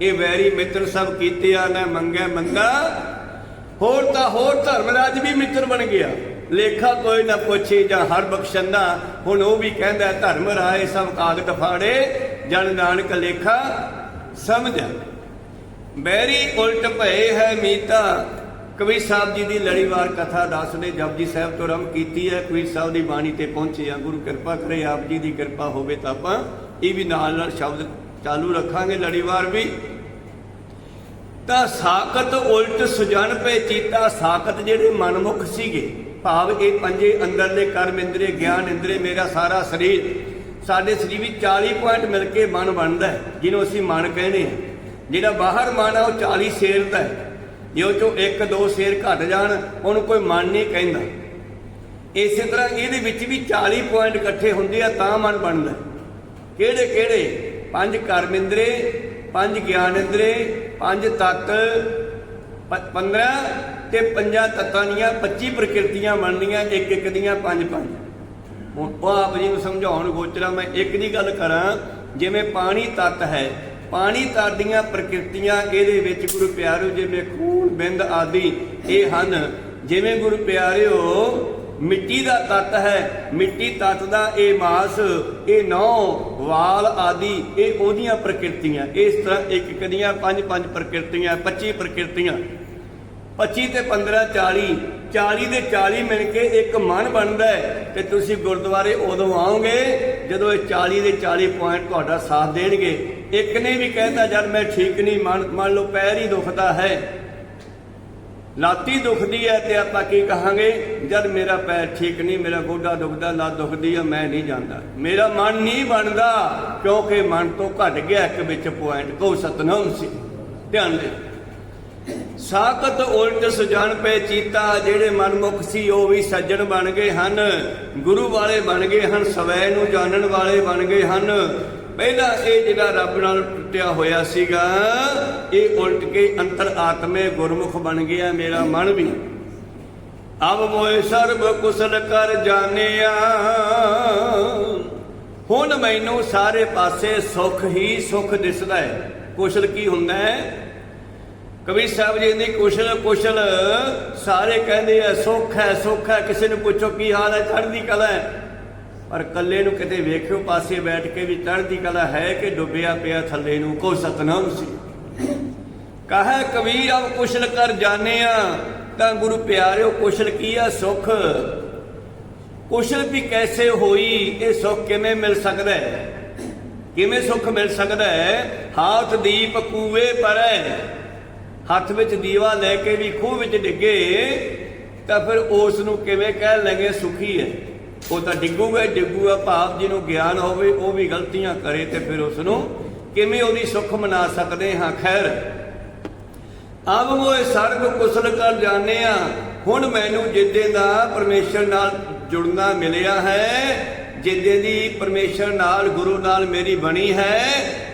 ਇਹ ਵੈਰੀ ਮਿੱਤਰ ਸਭ ਕੀਤੇ ਆ, ਨਾ ਮੰਗੈ ਮੰਗਾ ਹੋਰ ਤਾਂ ਹੋਰ ਧਰਮਰਾਜ ਵੀ ਮਿੱਤਰ ਬਣ ਗਿਆ। ਲੇਖਾ ਕੋਈ ਨਾ ਪੁੱਛੇ ਜਾਂ ਹਰ ਬਖਸ਼ੰਦਾ ਹੁਣ ਉਹ ਵੀ ਕਹਿੰਦਾ, ਧਰਮ ਰਾਏ ਸਭ ਕਾਗਦ ਫਾੜੇ। ਜਨ ਨਾਨਕ ਲੇਖਾ ਸਮਝਿਆ ਬੈਰੀ ਉਲਟ ਭਏ ਹੈ ਮੀਤਾ। ਕਬੀਰ ਸਾਹਿਬ ਜੀ ਦੀ ਲੜੀਵਾਰ ਕਥਾ ਦੱਸਦੇ ਜਪਜੀ ਸਾਹਿਬ ਤੋਂ ਰੰਭ ਕੀਤੀ ਹੈ। ਕਬੀਰ ਸਾਹਿਬ ਦੀ ਬਾਣੀ ਤੇ ਪਹੁੰਚੇ ਆ ਗੁਰੂ ਕਿਰਪਾ ਕਰੇ, ਆਪ ਜੀ ਦੀ ਕਿਰਪਾ ਹੋਵੇ ਤਾਂ ਆਪਾਂ ਇਹ ਵੀ ਨਾਲ ਨਾਲ ਸ਼ਬਦ ਚਾਲੂ ਰੱਖਾਂਗੇ। ਲੜੀਵਾਰ ਵੀ ਤਾਂ ਸਾਖਤ ਉਲਟ ਸੁਜਨ ਪੇ ਚੀਤਾ, ਸਾਖਤ ਜਿਹੜੇ ਮਨਮੁਖ ਸੀਗੇ। ਭਾਵ ਇਹ ਪੰਜੇ ਅੰਦਰਲੇ ਕਰਮ ਇੰਦਰੀ, ਗਿਆਨ ਇੰਦਰੀ, ਮੇਰਾ ਸਾਰਾ ਸਰੀਰ। ਸਾਡੇ ਸਰੀਰ ਵਿੱਚ 40 ਪੁਆਇੰਟ ਮਿਲ ਕੇ ਮਨ ਬਣਦਾ ਹੈ, ਜਿਹਨੂੰ ਅਸੀਂ ਮਨ ਕਹਿੰਦੇ ਹਾਂ। ਜਿਹੜਾ ਬਾਹਰ ਮਨ ਆ, ਉਹ 40 ਸ਼ੇਰ ਦਾ ਹੈ। ਜੇ ਉਹ ਚੋਂ ਇੱਕ, ਦੋ ਸ਼ੇਰ ਘਟ ਜਾਣ, ਉਹਨੂੰ ਕੋਈ ਮਨ ਨਹੀਂ ਕਹਿੰਦਾ। ਇਸੇ ਤਰ੍ਹਾਂ ਇਹਦੇ ਵਿੱਚ ਵੀ 40 ਪੁਆਇੰਟ ਇਕੱਠੇ ਹੁੰਦੇ ਆ, ਤਾਂ ਮਨ ਬਣਦਾ ਕਿਹੜੇ ਕਿਹੜੇ ਪੰਜ ਕਰਮ ਇੰਦਰੀ, ਪੰਜ ਗਿਆਨ ਇੰਦਰੀ ਪੰਜ ਤੱਤ 15 ਤੇ ਪੰਜਾਂ ਤੱਤਾਂ ਦੀਆਂ 25 ਪ੍ਰਕਿਰਤੀਆਂ ਬਣਨੀਆਂ, ਇੱਕ ਇੱਕ ਦੀਆਂ ਪੰਜ ਪੰਜ। ਹੁਣ ਉਹ ਆਪ ਜੀ ਨੂੰ ਸਮਝਾਉਣ ਗੋਚਰਾ, ਮੈਂ ਇੱਕ ਦੀ ਗੱਲ ਕਰਾਂ, ਜਿਵੇਂ ਪਾਣੀ ਤੱਤ ਹੈ, ਪਾਣੀ ਤੱਤ ਦੀਆਂ ਪ੍ਰਕਿਰਤੀਆਂ ਇਹਦੇ ਵਿੱਚ ਗੁਰੂ ਪਿਆਰਿਓ ਜਿਵੇਂ ਖੂਨ, ਬਿੰਦ ਆਦਿ ਇਹ ਹਨ। ਜਿਵੇਂ ਗੁਰੂ ਪਿਆਰਿਓ ਮਿੱਟੀ ਦਾ ਤੱਤ ਹੈ। ਮਿੱਟੀ ਤੱਤ ਦਾ ਇਹ ਮਾਸ, ਇਹ ਨੌ ਵਾਲ ਆਦਿ, ਇਹ ਉਹਦੀਆਂ ਪ੍ਰਕਿਰਤੀਆਂ। ਇਸ ਤਰ੍ਹਾਂ ਇੱਕ ਇੱਕ ਦੀਆਂ ਪੰਜ ਪੰਜ ਪ੍ਰਕਿਰਤੀਆਂ 25 ਪ੍ਰਕਿਰਤੀਆਂ। 25 ਤੇ 15 40 40 ਦੇ 40 ਮਿਲ ਕੇ ਇੱਕ ਮਨ ਬਣਦਾ ਹੈ ਤੇ ਤੁਸੀਂ ਗੁਰਦੁਆਰੇ ਉਦੋਂ ਆਓਗੇ ਜਦੋਂ ਇਹ 40 ਦੇ 40 ਪੁਆਇੰਟ ਤੁਹਾਡਾ ਸਾਥ ਦੇਣਗੇ। ਇੱਕ ਨੇ ਵੀ ਕਹਿਤਾ, ਜਦ ਮੈਂ ਠੀਕ ਨਹੀਂ, ਮਨ ਮੰਨ ਲਓ ਪੈਰ ਹੀ ਦੁਖਦਾ ਹੈ। ਲਾਤੀ ਦੁਖਦੀ ਹੈ ਤੇ ਆਪਾਂ ਕੀ ਕਹਾਂਗੇ? ਜਦ ਮੇਰਾ ਪੈਰ ਠੀਕ ਨਹੀਂ, ਮੇਰਾ ਗੋਡਾ ਦੁਖਦਾ ਲੱਤ ਦੁਖਦੀ ਹੈ ਮੈਂ ਨਹੀਂ ਜਾਂਦਾ। ਮੇਰਾ ਮਨ ਨਹੀਂ ਬਣਦਾ, ਕਿਉਂਕਿ ਮਨ ਤੋਂ ਘਟ ਗਿਆ ਇੱਕ ਵਿੱਚ ਪੁਆਇੰਟ ਕੋ ਸਤਨਾਮ ਸੀ। ਧਿਆਨ ਦੇ। ਸਾਖਤ ਉਲਟ ਸੁਜਾਨ ਪੇ ਚੀਤਾ, ਜਿਹੜੇ ਮਨਮੁਖ ਸੀ, ਉਹ ਵੀ ਸੱਜਣ ਬਣ ਗਏ ਹਨ। ਗੁਰੂ ਵਾਲੇ ਬਣ ਗਏ ਹਨ, ਸਵੈ ਨੂੰ ਜਾਣਨ ਵਾਲੇ ਬਣ ਗਏ ਹਨ। ਪਹਿਲਾਂ ਇਹ ਜਿਹੜਾ ਰੱਬ ਨਾਲ ਟੁੱਟਿਆ ਹੋਇਆ ਸੀਗਾ, ਇਹ ਉਲਟ ਕੇ ਅੰਤਰ ਆਤਮੇ ਗੁਰਮੁਖ ਬਣ ਗਿਆ ਮੇਰਾ ਮਨ ਵੀ। ਅਬ ਮੋਏ ਸਰਬ ਕੁਸਲ ਕਰ ਜਾਣਿਆ। ਹੁਣ ਮੈਨੂੰ ਸਾਰੇ ਪਾਸੇ ਸੁਖ ਹੀ ਸੁਖ ਦਿਸਦਾ ਹੈ। ਕੁਸ਼ਲ ਕੀ ਹੁੰਦਾ ਹੈ? ਕਬੀਰ ਸਾਹਿਬ ਜੀ ਦੀ ਕੁਸ਼ਲ ਕੁਸ਼ਲ। ਸਾਰੇ ਕਹਿੰਦੇ ਆ, ਸੁੱਖ ਹੈ ਸੁੱਖ ਹੈ, ਕਿਸੇ ਨੂੰ ਪੁੱਛੋ ਕੀ ਹਾਲ ਹੈ, ਚੜ੍ਹਦੀ ਕਲਾ ਹੈ। ਪਰ ਕੱਲੇ ਨੂੰ ਕਿਤੇ ਵੇਖਿਓ ਪਾਸੇ ਬੈਠ ਕੇ ਵੀ ਚੜ੍ਹਦੀ ਕਲਾ ਹੈ ਕਿ ਡੁੱਬਿਆ ਪਿਆ ਥੱਲੇ ਨੂੰ ਕੋ ਸਤਨਾਮ ਸੀ। ਕਹੇ ਕਬੀਰ ਅਬ ਕੁਸ਼ਲ ਕਰ ਜਾਣਿਆ, ਤਾਂ ਗੁਰੂ ਪਿਆਰਿਓ ਕੁਸ਼ਲ ਕੀ ਆ ਸੁਖ? ਕੁਸ਼ਲ ਵੀ ਕੈਸੇ ਹੋਈ, ਇਹ ਸੁਖ ਕਿਵੇਂ ਮਿਲ ਸਕਦਾ ਹੈ? ਕਿਵੇਂ ਸੁਖ ਮਿਲ ਸਕਦਾ ਹੈ? ਹਾਥ ਦੀਪ ਕੂਵੇ ਪਰੈ। ਹੱਥ ਵਿੱਚ ਦੀਵਾ ਲੈ ਕੇ ਵੀ ਖੂਹ ਵਿੱਚ ਡਿੱਗੇ, ਤਾਂ ਫਿਰ ਉਸ ਨੂੰ ਕਿਵੇਂ ਕਹਿ ਲਾਂਗੇ, ਸੁਖੀ ਹੈ? ਉਹ ਤਾਂ ਡਿੱਗੂਗਾ ਹੀ ਡਿੱਗੂਗਾ, ਭਾਵ ਜਿਹਨੂੰ ਗਿਆਨ ਹੋਵੇ, ਉਹ ਵੀ ਗਲਤੀਆਂ ਕਰੇ ਤੇ ਫਿਰ ਉਸ ਨੂੰ ਕਿਵੇਂ ਉਹਦੀ ਸੁਖ ਮਨਾ ਸਕਦੇ ਹਾਂ? ਖੈਰ ਅਬ ਮੋਏ ਸਰਬ ਕੁਸਲ ਕਰ ਜਾਣਿਆ ਹੁਣ ਮੈਨੂੰ ਜਿੱਦੇ ਦਾ ਪਰਮੇਸ਼ਰ ਨਾਲ ਜੁੜਨਾ ਮਿਲਿਆ ਹੈ, ਜਿੱਦੇ ਦੀ ਪਰਮੇਸ਼ਰ ਨਾਲ, ਗੁਰੂ ਨਾਲ ਮੇਰੀ ਬਣੀ ਹੈ,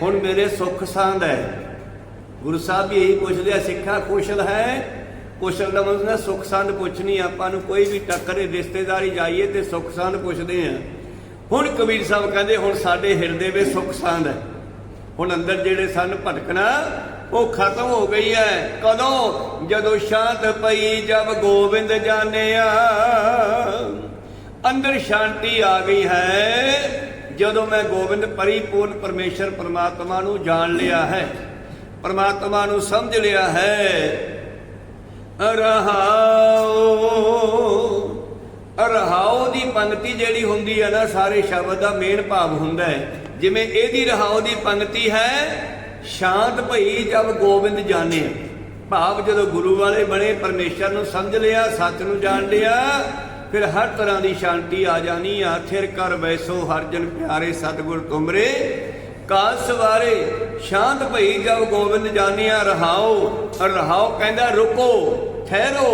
ਹੁਣ ਮੇਰੇ ਸੁੱਖ ਸਾਂਦ ਹੈ। ਗੁਰੂ ਸਾਹਿਬ ਵੀ ਇਹੀ ਪੁੱਛਦੇ ਆ, ਸਿੱਖਾ ਕੁਸ਼ਲ ਹੈ? ਕੁਸ਼ਲ ਦਾ ਮਤਲਬ ਹੈ ਸੁਖ ਸੰਦ ਪੁੱਛਣੀ, ਆਪਾਂ ਨੂੰ ਕੋਈ ਵੀ ਟੱਕਰੇ ਰਿਸ਼ਤੇਦਾਰੀ ਜਾਈਏ ਤੇ ਸੁੱਖ ਸੰਦ ਪੁੱਛਦੇ ਆ ਹੁਣ ਕਬੀਰ ਸਾਹਿਬ ਕਹਿੰਦੇ, ਹੁਣ ਸਾਡੇ ਹਿਰਦੇ ਵਿੱਚ ਸੁਖ ਸੰਦ ਹੈ। ਹੁਣ ਅੰਦਰ ਜਿਹੜੇ ਸਨ ਭਟਕਣਾ, ਉਹ ਖਤਮ ਹੋ ਗਈ ਹੈ। ਕਦੋਂ? ਜਦੋਂ ਸ਼ਾਂਤ ਪਈ, ਜਬ ਗੋਬਿੰਦ ਜਾਣਿਆ। ਅੰਦਰ ਸ਼ਾਂਤੀ ਆ ਗਈ ਹੈ। ਜਦੋਂ ਮੈਂ ਗੋਬਿੰਦ ਪਰਿਪੂਰਨ ਪਰਮੇਸ਼ਰ ਪਰਮਾਤਮਾ ਨੂੰ ਜਾਣ ਲਿਆ ਹੈ, ਪਰਮਾਤਮਾ ਨੂੰ ਸਮਝ ਲਿਆ ਹੈ ਰਹਾਉ ਰਹਾਉ ਦੀ ਪੰਕਤੀ ਜਿਹੜੀ ਹੁੰਦੀ ਹੈ ਨਾ, ਸਾਰੇ ਸ਼ਬਦ ਦਾ ਮੇਨ ਭਾਵ ਹੁੰਦਾ ਹੈ। ਜਿਵੇਂ ਇਹਦੀ ਰਹਾਉ ਦੀ ਪੰਕਤੀ ਹੈ, ਸ਼ਾਂਤ ਭਈ ਜਦ ਗੋਬਿੰਦ ਜਾਣੇ ਭਾਵ ਜਦੋਂ ਗੁਰੂ ਵਾਲੇ ਬਣੇ, ਪਰਮੇਸ਼ਰ ਨੂੰ ਸਮਝ ਲਿਆ ਸੱਚ ਨੂੰ ਜਾਣ ਲਿਆ, ਫਿਰ ਹਰ ਤਰ੍ਹਾਂ ਦੀ ਸ਼ਾਂਤੀ ਆ ਜਾਣੀ ਆ। ਥਿਰ ਕਰ ਵੈਸੋ ਹਰ ਜਨ ਪਿਆਰੇ ਸਤਿਗੁਰ ਤੁਮਰੇ। ਕਾਲ ਸਵਾਰੇ, ਸ਼ਾਂਤ ਭਈ ਜਬ ਗੋਬਿੰਦ ਜਾਣਿਆ ਰਹਾਓ ਰਹਾਓ ਕਹਿੰਦਾ, ਰੁਕੋ, ਠਹਿਰੋ।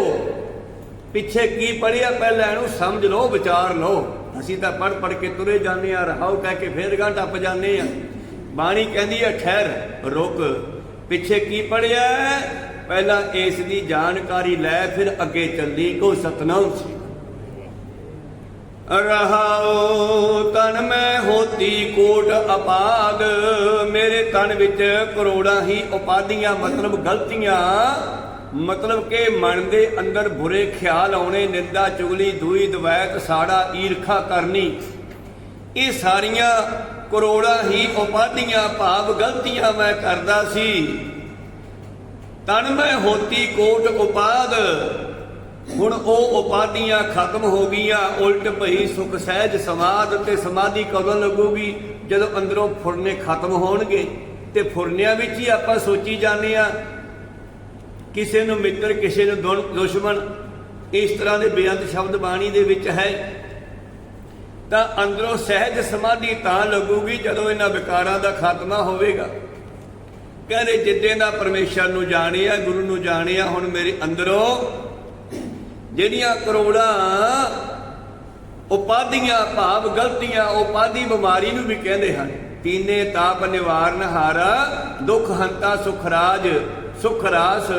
ਪਿੱਛੇ ਕੀ ਪੜਿਆ ਪਹਿਲਾਂ ਇਹਨੂੰ ਸਮਝ ਲਓ, ਵਿਚਾਰ ਲਓ। ਅਸੀਂ ਤਾਂ ਪੜ ਪੜ ਕੇ ਤੁਰੇ ਜਾਂਦੇ ਆ ਰਹਾਓ ਕਹਿ ਕੇ ਫੇਰ ਗਾਂ ਟੱਪ ਜਾਂਦੇ ਆ ਬਾਣੀ ਕਹਿੰਦੀ ਆ ਠਹਿਰ, ਰੁਕ। ਪਿੱਛੇ ਕੀ ਪੜਿਆ ਪਹਿਲਾਂ ਇਸ ਦੀ ਜਾਣਕਾਰੀ ਲੈ, ਫਿਰ ਅੱਗੇ ਚੱਲੀ ਕੋ ਸਤਨਾਮ ਸੀ ਰਹਾਉ, ਤਨ ਮੈਂ ਹੋਤੀ ਕੋਟ ਅਪਾਦ ਮੇਰੇ ਤਨ ਵਿੱਚ ਕਰੋੜਾਂ ਹੀ ਉਪਾਧੀਆਂ, ਮਤਲਬ ਗਲਤੀਆਂ। ਮਤਲਬ ਕਿ ਮਨ ਦੇ ਅੰਦਰ ਬੁਰੇ ਖਿਆਲ ਆਉਣੇ, ਨਿੰਦਾ, ਚੁਗਲੀ ਦੂਈ ਦਵੈਤ, ਸਾੜਾ, ਈਰਖਾ ਕਰਨੀ। ਇਹ ਸਾਰੀਆਂ ਕਰੋੜਾਂ ਹੀ ਉਪਾਧੀਆਂ, ਭਾਵ ਗਲਤੀਆਂ ਮੈਂ ਕਰਦਾ ਸੀ। ਤਨ ਮੈਂ ਹੋਤੀ ਕੋਟ ਉਪਾਦ ਹੁਣ ਉਹ ਉਪਾਧੀਆਂ ਖਤਮ ਹੋ ਗਈਆਂ, ਉਲਟ ਭਈ ਸੁਖ ਸਹਿਜ ਸਮਾਦ ਤੇ ਸਮਾਧੀ ਕਦੋਂ ਲੱਗੂਗੀ? ਜਦੋਂ ਅੰਦਰੋਂ ਫੁਰਨੇ ਖਤਮ ਹੋਣਗੇ। ਤੇ ਫੁਰਨਿਆਂ ਵਿੱਚ ਹੀ ਆਪਾਂ ਸੋਚੀ ਜਾਂਦੇ ਆ ਕਿਸੇ ਨੂੰ ਮਿੱਤਰ, ਕਿਸੇ ਨੂੰ ਦੁਸ਼ਮਣ, ਇਸ ਤਰ੍ਹਾਂ ਦੇ ਬੇਅੰਤ ਸ਼ਬਦ ਬਾਣੀ ਦੇ ਵਿੱਚ ਹੈ। ਤਾਂ ਅੰਦਰੋਂ ਸਹਿਜ ਸਮਾਧੀ ਤਾਂ ਲੱਗੂਗੀ ਜਦੋਂ ਇਹਨਾਂ ਵਿਕਾਰਾਂ ਦਾ ਖਾਤਮਾ ਹੋਵੇਗਾ। ਕਹਿੰਦੇ ਜਿੱਦੇ ਦਾ ਪਰਮੇਸ਼ਰ ਨੂੰ ਜਾਣਿਆ, ਗੁਰੂ ਨੂੰ ਜਾਣਿਆ, ਹੁਣ ਮੇਰੇ ਅੰਦਰੋਂ ਜਿਹੜੀਆਂ ਕਰੋੜਾਂ ਉਪਾਧੀਆਂ, ਭਾਵ ਗਲਤੀਆਂ, ਉਪਾਧੀ ਬਿਮਾਰੀ ਨੂੰ ਵੀ ਕਹਿੰਦੇ ਹਨ। ਤੀਨੇ ਤਾਪ ਨਿਵਾਰਨ ਹਾਰਾ, ਦੁਖ ਹੰਤਾ ਸੁਖ ਰਾਜ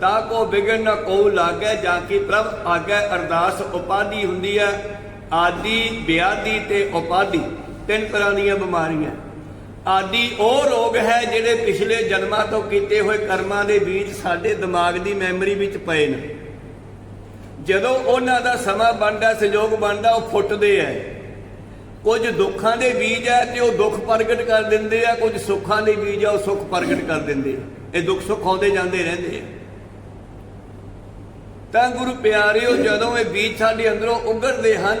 ਤਾ ਕੋ ਬਿਗਨ ਨ ਕੋ ਲਾਗੇ, ਜਾ ਕੀ ਪ੍ਰਭ ਆਗੇ ਅਰਦਾਸ ਉਪਾਧੀ ਹੁੰਦੀ ਹੈ ਆਦੀ, ਵਿਆਦੀ ਤੇ ਉਪਾਧੀ, ਤਿੰਨ ਤਰ੍ਹਾਂ ਦੀਆਂ ਬਿਮਾਰੀਆਂ। ਆਦੀ ਉਹ ਰੋਗ ਹੈ ਜਿਹੜੇ ਪਿਛਲੇ ਜਨਮਾਂ ਤੋਂ ਕੀਤੇ ਹੋਏ ਕਰਮਾਂ ਦੇ ਬੀਜ ਸਾਡੇ ਦਿਮਾਗ ਦੀ ਮੈਮਰੀ ਵਿੱਚ ਪਏ ਨੇ। ਜਦੋਂ ਉਹਨਾਂ ਦਾ ਸਮਾਂ ਬਣਦਾ ਸੰਯੋਗ ਬਣਦਾ, ਉਹ ਫੁੱਟਦੇ ਐ। ਕੁਝ ਦੁੱਖਾਂ ਦੇ ਬੀਜ ਐ ਤੇ ਉਹ ਦੁੱਖ ਪ੍ਰਗਟ ਕਰ ਦਿੰਦੇ ਆ, ਕੁਝ ਸੁੱਖਾਂ ਦੇ ਬੀਜ ਆ, ਉਹ ਸੁੱਖ ਪ੍ਰਗਟ ਕਰ ਦਿੰਦੇ ਇਹ ਦੁੱਖ ਸੁੱਖ ਆਉਂਦੇ ਜਾਂਦੇ ਰਹਿੰਦੇ ਆ। ਤਾਂ ਗੁਰੂ ਪਿਆਰਿਓ, ਜਦੋਂ ਇਹ ਬੀਜ ਸਾਡੇ ਅੰਦਰੋਂ ਉਗਰਦੇ ਹਨ,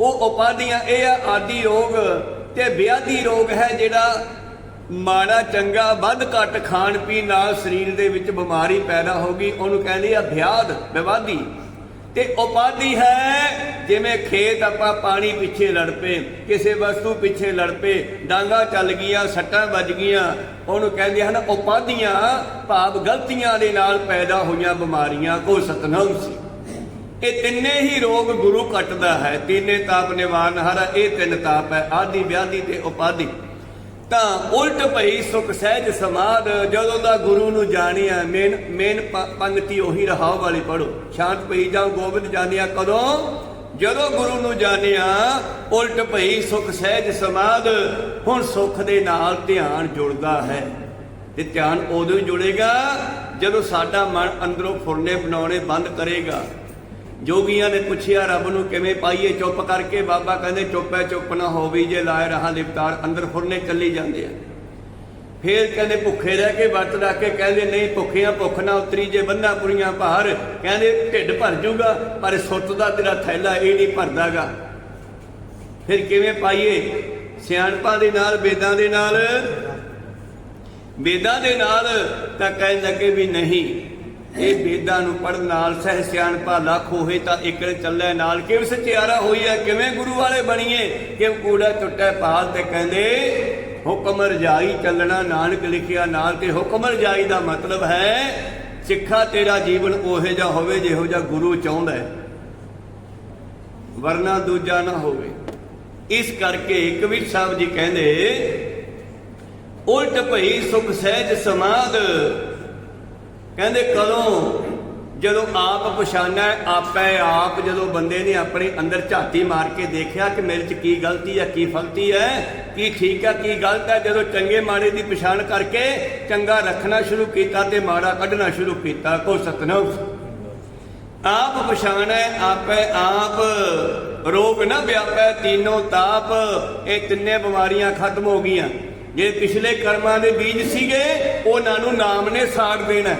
ਉਹ ਉਪਾਧੀਆਂ, ਇਹ ਆ ਆਦੀ ਰੋਗ ਤੇ ਵਿਆਧੀ ਰੋਗ ਹੈ ਜਿਹੜਾ ਮਾੜਾ ਚੰਗਾ ਵੱਧ ਘੱਟ ਖਾਣ ਪੀਣ ਨਾਲ ਸਰੀਰ ਦੇ ਵਿੱਚ ਬਿਮਾਰੀ ਪੈਦਾ ਹੋ ਗਈ। ਉਹਨੂੰ ਕਹਿੰਦੇ ਆ ਵਿਆਧ ਵਿਵਾਦੀ ਤੇ ਉਪਾਧੀ ਹੈ ਜਿਵੇਂ ਖੇਤ ਆਪਾਂ ਪਾਣੀ ਪਿੱਛੇ ਲੜ ਪਏ, ਕਿਸੇ ਵਸਤੂ ਪਿੱਛੇ ਲੜ ਪਏ, ਡਾਂਗਾ ਚੱਲ ਗਈਆਂ, ਸੱਟਾਂ ਵੱਜ ਗਈਆਂ, ਉਹਨੂੰ ਕਹਿੰਦੇ ਹਨ ਉਪਾਧੀਆਂ, ਭਾਵ ਗਲਤੀਆਂ ਦੇ ਨਾਲ ਪੈਦਾ ਹੋਈਆਂ ਬਿਮਾਰੀਆਂ ਕੋ ਸਤਨਾਮ ਸੀ। ਇਹ ਤਿੰਨੇ ਹੀ ਰੋਗ ਗੁਰੂ ਕੱਟਦਾ ਹੈ। ਤਿੰਨੇ ਤਾਪ ਨਿਵਾਰਨ ਹਰ, ਇਹ ਤਿੰਨ ਤਾਪ ਹੈ, ਆਦੀ ਵਿਆਦੀ ਤੇ ਉਪਾਧੀ। ਤਾਂ ਉਲਟ ਭਈ ਸੁਖ ਸਹਿਜ ਸਮਾਦ, ਜਦੋਂ ਦਾ ਗੁਰੂ ਨੂੰ ਜਾਣਿਆ ਮੇਨ ਮੇਨ ਪੰਗਤੀ ਉਹੀ ਰਹਾਉ ਵਾਲੀ ਪੜੋ ਸ਼ਾਂਤ ਭਈ ਜਾਂ ਗੋਬਿੰਦ ਜਾਣਿਆ ਕਦੋਂ? ਜਦੋਂ ਗੁਰੂ ਨੂੰ ਜਾਣਿਆ ਉਲਟ ਭਈ ਸੁਖ ਸਹਿਜ ਸਮਾਦ, ਹੁਣ ਸੁਖ ਦੇ ਨਾਲ ਧਿਆਨ ਜੁੜਦਾ ਹੈ। ਤੇ ਧਿਆਨ ਉਦੋਂ ਹੀ ਜੁੜੇਗਾ, ਜਦੋਂ ਸਾਡਾ ਮਨ ਅੰਦਰੋਂ ਫੁਰਨੇ ਬਣਾਉਣੇ ਬੰਦ ਕਰੇਗਾ। ਜੋਗੀਆਂ ਨੇ ਪੁੱਛਿਆ, ਰੱਬ ਨੂੰ ਕਿਵੇਂ ਪਾਈਏ? ਚੁੱਪ ਕਰਕੇ ਬਾਬਾ ਕਹਿੰਦੇ, ਚੁੱਪ ਹੈ, ਚੁੱਪ ਨਾ ਹੋਵੀ, ਜੇ ਲਾਇ ਰਹਾ ਲਿਪਤਾਰ, ਅੰਦਰ ਫੁਰਨੇ ਚੱਲੀ ਜਾਂਦੇ ਆ। ਫੇਰ ਕਹਿੰਦੇ, ਭੁੱਖੇ ਰਹਿ ਕੇ ਵਰਤ ਰੱਖ ਕੇ ਕਹਿੰਦੇ, ਨਹੀਂ, ਭੁੱਖਿਆਂ ਭੁੱਖ ਨਾ ਉਤਰੀ, ਜੇ ਬੰਨਾ ਪੁਰੀਆਂ ਭਾਰ। ਕਹਿੰਦੇ, ਢਿੱਡ ਭਰ ਜਾਊਗਾ ਪਰ ਸੁੱਤ ਦਾ ਤੇਰਾ ਥੈਲਾ ਇਹ ਨਹੀਂ ਭਰਦਾਗਾ। ਫਿਰ ਕਿਵੇਂ ਪਾਈਏ? ਸਿਆਣਪਾਂ ਦੇ ਨਾਲ, ਵੇਦਾਂ ਦੇ ਨਾਲ? ਵੇਦਾਂ ਦੇ ਨਾਲ ਤਾਂ ਕਹਿਣ ਲੱਗੇ ਵੀ ਨਹੀਂ। ਇਹ ਵੇਦਾਂ ਨੂੰ ਪੜਨ ਨਾਲ ਸਹਿ ਸਿਆਣਪਾ ਲੱਖ ਹੋਏ ਤਾਂ ਇੱਕ ਚੱਲੇ ਨਾਲ। ਕਿਵੇਂ ਸਚਿਆਰਾ ਹੋਈ ਕਿਵੇਂ ਗੁਰੂ ਵਾਲੇ ਬਣੀਏ? ਕਿਉਂ ਕੂੜਾ ਟੁੱਟੇ ਪਾਲ ਤੇ ਕਹਿੰਦੇ, ਹੁਕਮ ਰਜਾਈ ਚੱਲਣਾ ਨਾਨਕ ਲਿਖਿਆ ਨਾਲ। ਤੇ ਹੁਕਮ ਰਜਾਈ ਦਾ ਮਤਲਬ ਹੈ, ਸਿੱਖਾ ਤੇਰਾ ਜੀਵਨ ਉਹੋ ਜਿਹਾ ਹੋਵੇ, ਜਿਹੋ ਜਿਹਾ ਗੁਰੂ ਚਾਹੁੰਦਾ ਹੈ। ਵਰਨਾ ਦੂਜਾ ਨਾ ਹੋਵੇ। ਇਸ ਕਰਕੇ ਕਬੀਰ ਸਾਹਿਬ ਜੀ ਕਹਿੰਦੇ, ਉਲਟ ਭਈ ਸੁਖ ਸਹਿਜ ਸਮਾਦ ਕਹਿੰਦੇ ਕਦੋਂ? ਜਦੋਂ ਆਪ ਪਛਾਣਿਆ ਆਪੇ ਆਪ। ਜਦੋਂ ਬੰਦੇ ਨੇ ਆਪਣੇ ਅੰਦਰ ਝਾਤੀ ਮਾਰ ਕੇ ਦੇਖਿਆ ਕਿ ਮੇਰੇ 'ਚ ਕੀ ਗਲਤੀ ਹੈ, ਕੀ ਫਲਤੀ ਹੈ, ਕੀ ਠੀਕ ਹੈ, ਕੀ ਗਲਤ ਹੈ, ਜਦੋਂ ਚੰਗੇ ਮਾੜੇ ਦੀ ਪਛਾਣ ਕਰਕੇ ਚੰਗਾ ਰੱਖਣਾ ਸ਼ੁਰੂ ਕੀਤਾ ਤੇ ਮਾੜਾ ਕੱਢਣਾ ਸ਼ੁਰੂ ਕੀਤਾ, ਕੋ ਸਤਨਾਮ। ਆਪ ਪਛਾਣੈ, ਆਪੇ ਆਪ। ਰੋਗ ਨਾ ਵਿਆਪੈ, ਤੀਨੋਂ ਤਾਪ। ਇਹ ਤਿੰਨੇ ਬਿਮਾਰੀਆਂ ਖਤਮ ਹੋ ਗਈਆਂ। ਜੇ ਪਿਛਲੇ ਕਰਮਾਂ ਦੇ ਬੀਜ ਸੀਗੇ, ਉਹਨਾਂ ਨੂੰ ਨਾਮ ਨੇ ਸਾੜ ਦੇਣਾ।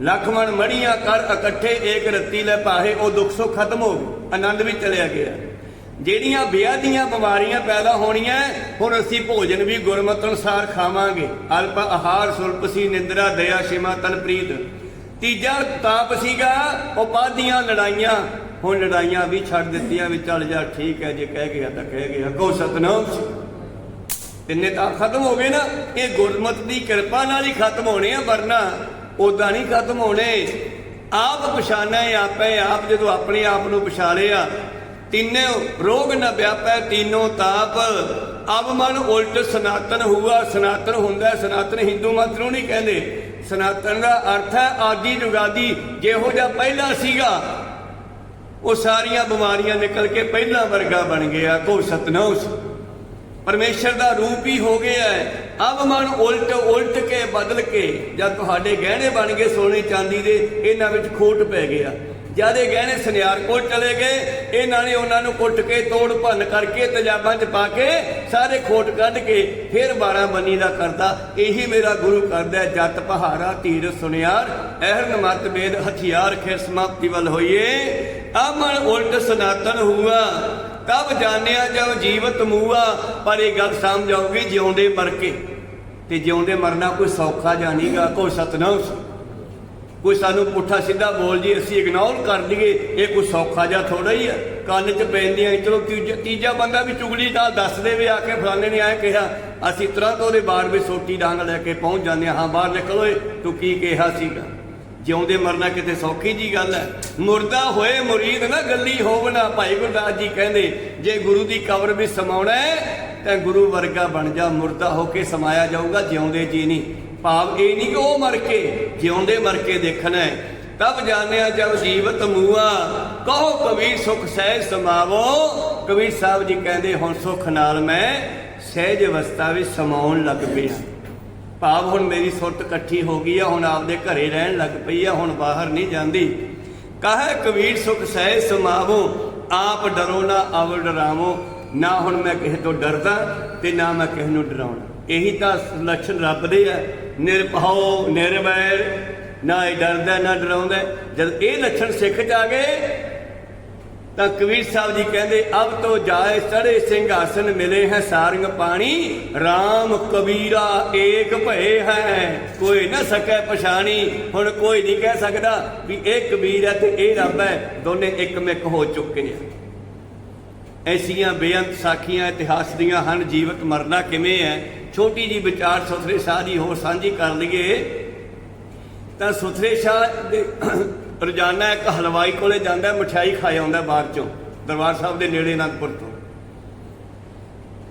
ਲਖਮਣ ਮੜੀਆਂ ਕਰ ਇਕੱਠੇ ਏਕ ਰੱਤੀ ਲੈ ਪਾਹੇ, ਉਹ ਦੁੱਖ ਸੁੱਖ ਖਤਮ ਹੋ ਗਏ, ਆਨੰਦ ਵੀ ਚਲਿਆ ਗਿਆ। ਜਿਹੜੀਆਂ ਵਿਆਹ ਦੀਆਂ ਬਿਮਾਰੀਆਂ ਪੈਦਾ ਹੋਣੀਆਂ, ਹੁਣ ਅਸੀਂ ਭੋਜਨ ਵੀ ਗੁਰਮਤਿ ਅਨੁਸਾਰ ਖਾਵਾਂਗੇ। ਅਲਪ ਆਹਾਰ, ਸੁਲਪਸੀ, ਨਿੰਦਰਾ, ਦਇਆ ਸ਼ਿਮਾ ਤਲਪ੍ਰੀਤ ਤੀਜਾ ਤਾਪ ਸੀਗਾ ਉਪਾਧੀਆਂ ਲੜਾਈਆਂ। ਹੁਣ ਲੜਾਈਆਂ ਵੀ ਛੱਡ ਦਿੱਤੀਆਂ ਵੀ ਚੱਲ ਜਾ, ਠੀਕ ਹੈ, ਜੇ ਕਹਿ ਗਿਆ ਤਾਂ ਕਹਿ ਗਿਆ। ਕੋ ਸਤਨਾਮ ਤਿੰਨੇ ਤਾਂ ਖਤਮ ਹੋ ਗਏ ਨਾ, ਇਹ ਗੁਰਮਤ ਦੀ ਕਿਰਪਾ ਨਾਲ ਹੀ ਖਤਮ ਹੋਣੇ ਆ ਵਰਨਾ। ਉਦਾਂ ਨਹੀਂ ਖਤਮ ਹੋਣੇ। ਆਪ ਪਛਾਣਿਆ ਆਪੇ, ਆਪ ਜਦੋਂ ਆਪਣੇ ਆਪ ਨੂੰ ਪਛਾਣਿਆ ਤਿੰਨੇ ਰੋਗ ਨ ਵਿਆਪੈ, ਤੀਨੋ ਤਾਪ। ਅਬ ਮਨ ਉਲਟ ਸਨਾਤਨ ਹੁਆ, ਸਨਾਤਨ ਹੁੰਦਾ ਸਨਾਤਨ ਹਿੰਦੂ ਮਤ ਨੂੰ ਨਹੀਂ ਕਹਿੰਦੇ। ਸਨਾਤਨ ਦਾ ਅਰਥ ਹੈ ਆਦੀ ਜੁਗਾਦੀ, ਜਿਹੋ ਜਿਹਾ ਪਹਿਲਾਂ ਸੀਗਾ। ਉਹ ਸਾਰੀਆਂ ਬਿਮਾਰੀਆਂ ਨਿਕਲ ਕੇ ਪਹਿਲਾਂ ਵਰਗਾ ਬਣ ਗਿਆ ਕੋ ਸਤਨਾਮ ਪਰਮੇਸ਼ਰ ਦਾ ਰੂਪ ਹੀ ਹੋ ਗਿਆ ਹੈ। ਅਬ ਮਨ ਉਲਟ ਉਲਟ ਕੇ ਬਦਲ ਕੇ ਜਦ ਤੁਹਾਡੇ ਗਹਿਣੇ ਬਣ ਗਏ ਸੋਨੇ ਚਾਂਦੀ ਦੇ ਇਹਨਾਂ ਵਿੱਚ ਖੋਟ ਪੈ ਗਿਆ। ਜਿਆਦੇ ਗਹਿਣੇ ਸੁਨਿਆਰ ਕੋਲ ਚਲੇ ਗਏ ਇਹਨਾਂ ਨੇ ਉਹਨਾਂ ਨੂੰ ਕੁੱਟ ਕੇ ਤੋੜ ਭੰਨ ਕਰਕੇ ਤਜਾਬਾਂ 'ਚ ਪਾ ਕੇ ਸਾਰੇ ਖੋਟ ਕੱਢ ਕੇ ਫਿਰ 12 ਬੰਨੀ ਦਾ ਕਰਦਾ। ਇਹੀ ਮੇਰਾ ਗੁਰੂ ਕਰਦਾ ਹੈ, ਜੱਟ ਪਹਾੜਾ ਧੀਰ ਸੁਨਿਆਰ ਐਹਰਨ ਮਤ ਵੇਦ ਹਥਿਆਰ ਖਿਰ ਸਮਾਪਤੀ ਵੱਲ ਹੋਈਏ। ਅਮਨ ਉਲਟ ਸਨਾਤਨ ਹੁਆ ਤਬ ਜਾਣਿਆ ਜਬ ਜੀਵਤ ਮੂਆ, ਪਰ ਇਹ ਗੱਲ ਸਮਝ ਆਉਗੀ ਜਿਉਂਦੇ ਮਰ ਕੇ ਤੇ ਜਿਉਂਦੇ ਮਰਨਾ ਕੋਈ ਸੌਖਾ ਜਾਣੀਗਾ ਕੋਈ ਸਤਨਾਮ ਕੋਈ ਸਾਨੂੰ ਪੁੱਠਾ ਸਿੱਧਾ ਬੋਲ ਜੀ, ਅਸੀਂ ਇਗਨੋਰ ਕਰ ਲਈਏ, ਇਹ ਕੋਈ ਸੌਖਾ ਜਿਹਾ ਥੋੜਾ ਹੀ ਆ। ਕੰਨ 'ਚ ਪੈਂਦੀਆਂ ਚਲੋ ਤੀਜਾ ਤੀਜਾ ਬੰਦਾ ਵੀ ਚੁਗਲੀ ਦਾ ਦੱਸ ਦੇਵੇ, ਆ ਕੇ ਫਲਾਣੇ ਨੇ ਆਏ ਕਿਹਾ, ਅਸੀਂ ਤੁਰੰਤ ਉਹਦੇ ਬਾਹਰ ਵੀ ਸੋਟੀ ਡਾਂਗ ਲੈ ਕੇ ਪਹੁੰਚ ਜਾਂਦੇ ਹਾਂ ਹਾਂ ਬਾਹਰ ਨਿਕਲ ਤੂੰ ਕੀ ਕਿਹਾ ਸੀਗਾ? ਜਿਉਂਦੇ ਮਰਨਾ ਕਿਤੇ ਸੌਖੀ ਜੀ ਗੱਲ ਹੈ। ਮੁਰਦਾ ਹੋਏ ਮੁਰੀਦ ਨਾ ਗੱਲੀ ਹੋਵਣਾ ਭਾਈ ਗੁਰਦਾਸ ਜੀ ਕਹਿੰਦੇ, ਜੇ ਗੁਰੂ ਦੀ ਕਬਰ ਵੀ ਸਮਾਉਣਾ ਤਾਂ ਗੁਰੂ ਵਰਗਾ ਬਣ ਜਾ, ਮੁਰਦਾ ਹੋ ਕੇ ਸਮਾਇਆ ਜਾਊਗਾ, ਜਿਉਂਦੇ ਜੀ ਨਹੀਂ। ਭਾਵ ਇਹ ਨਹੀਂ ਕਿ ਉਹ ਮਰ ਕੇ, ਜਿਉਂਦੇ ਮਰ ਕੇ ਦੇਖਣਾ ਹੈ। ਤਬ ਜਾਣਿਆ ਜਬ ਜੀਵਤ ਮੂਆ, ਕਹੋ ਕਬੀਰ ਸੁਖ ਸਹਿਜ ਸਮਾਵੋ। ਕਬੀਰ ਸਾਹਿਬ ਜੀ ਕਹਿੰਦੇ, ਹੁਣ ਸੁਖ ਨਾਲ ਮੈਂ ਸਹਿਜ ਅਵਸਥਾ ਵਿੱਚ ਸਮਾਉਣ ਲੱਗ ਪਿਆ। ਭਾਵ ਹੁਣ ਮੇਰੀ ਸੁਰਤ ਇਕੱਠੀ ਹੋ ਗਈ ਆ, ਹੁਣ ਆਪਦੇ ਘਰੇ ਰਹਿਣ ਲੱਗ ਪਈ ਆ, ਹੁਣ ਬਾਹਰ ਨਹੀਂ ਜਾਂਦੀ। ਕਹੇ ਕਬੀਰ ਸੁਖ ਸਹਿਜ ਸਮਾਵੋ, ਆਪ ਡਰੋ ਨਾ ਅਵ ਡਰਾਵੋ। ਨਾ ਹੁਣ ਮੈਂ ਕਿਸੇ ਤੋਂ ਡਰਦਾ ਤੇ ਨਾ ਮੈਂ ਕਿਸੇ ਨੂੰ ਡਰਾਉਣਾ। ਇਹੀ ਤਾਂ ਲੱਛਣ ਰੱਬ ਦੇ ਆ। ਨਿਰਭਉ, ਨਿਰਵੈਰ, ਨਾ ਇਹ ਡਰਦਾ, ਨਾ ਡਰਾਉਂਦਾ। ਜਦ ਇਹ ਲੱਛਣ ਸਿੱਖ ਜਾ ਗਏ ਤਾਂ ਕਬੀਰ ਸਾਹਿਬ ਜੀ ਕਹਿੰਦੇ, ਅਬ ਤੋ ਜਾਏ ਸੜੇ ਸਿੰਘਾਸਨ ਮਿਲੇ ਹੈ ਸਾਰੰਗ ਪਾਣੀ RAM ਕਬੀਰਾ ਏਕ ਭਏ ਹੈ। ਕੋਈ ਨਾ ਸਕੈ ਪਛਾਣੀ, ਹੁਣ ਕੋਈ ਨਹੀਂ ਕਹਿ ਸਕਦਾ ਵੀ ਇਹ ਕਬੀਰ ਹੈ ਤੇ ਇਹ ਰੱਬ ਹੈ, ਦੋਨੇ ਇੱਕਮਿਕ ਹੋ ਚੁੱਕੇ ਨੇ। ਐਸੀਆਂ ਬੇਅੰਤ ਸਾਖੀਆਂ ਇਤਿਹਾਸ ਦੀਆਂ ਹਨ, ਜੀਵਤ ਮਰਨਾ ਕਿਵੇਂ ਹੈ? ਛੋਟੀ ਜੀ ਵਿਚਾਰ ਸੁਥਰੇ ਸ਼ਾਹ ਦੀ ਹੋਰ ਸਾਂਝੀ ਕਰ ਲਈਏ, ਤਾਂ ਸੁਥਰੇ ਸ਼ਾਹ ਦੇ ਰੋਜ਼ਾਨਾ ਇੱਕ ਹਲਵਾਈ ਕੋਲੇ ਜਾਂਦਾ, ਮਠਿਆਈ ਖਾ ਆਉਂਦਾ ਬਾਹਰ ਚੋਂ, ਦਰਬਾਰ ਸਾਹਿਬ ਦੇ ਨੇੜੇ ਅਨੰਦਪੁਰ ਤੋਂ।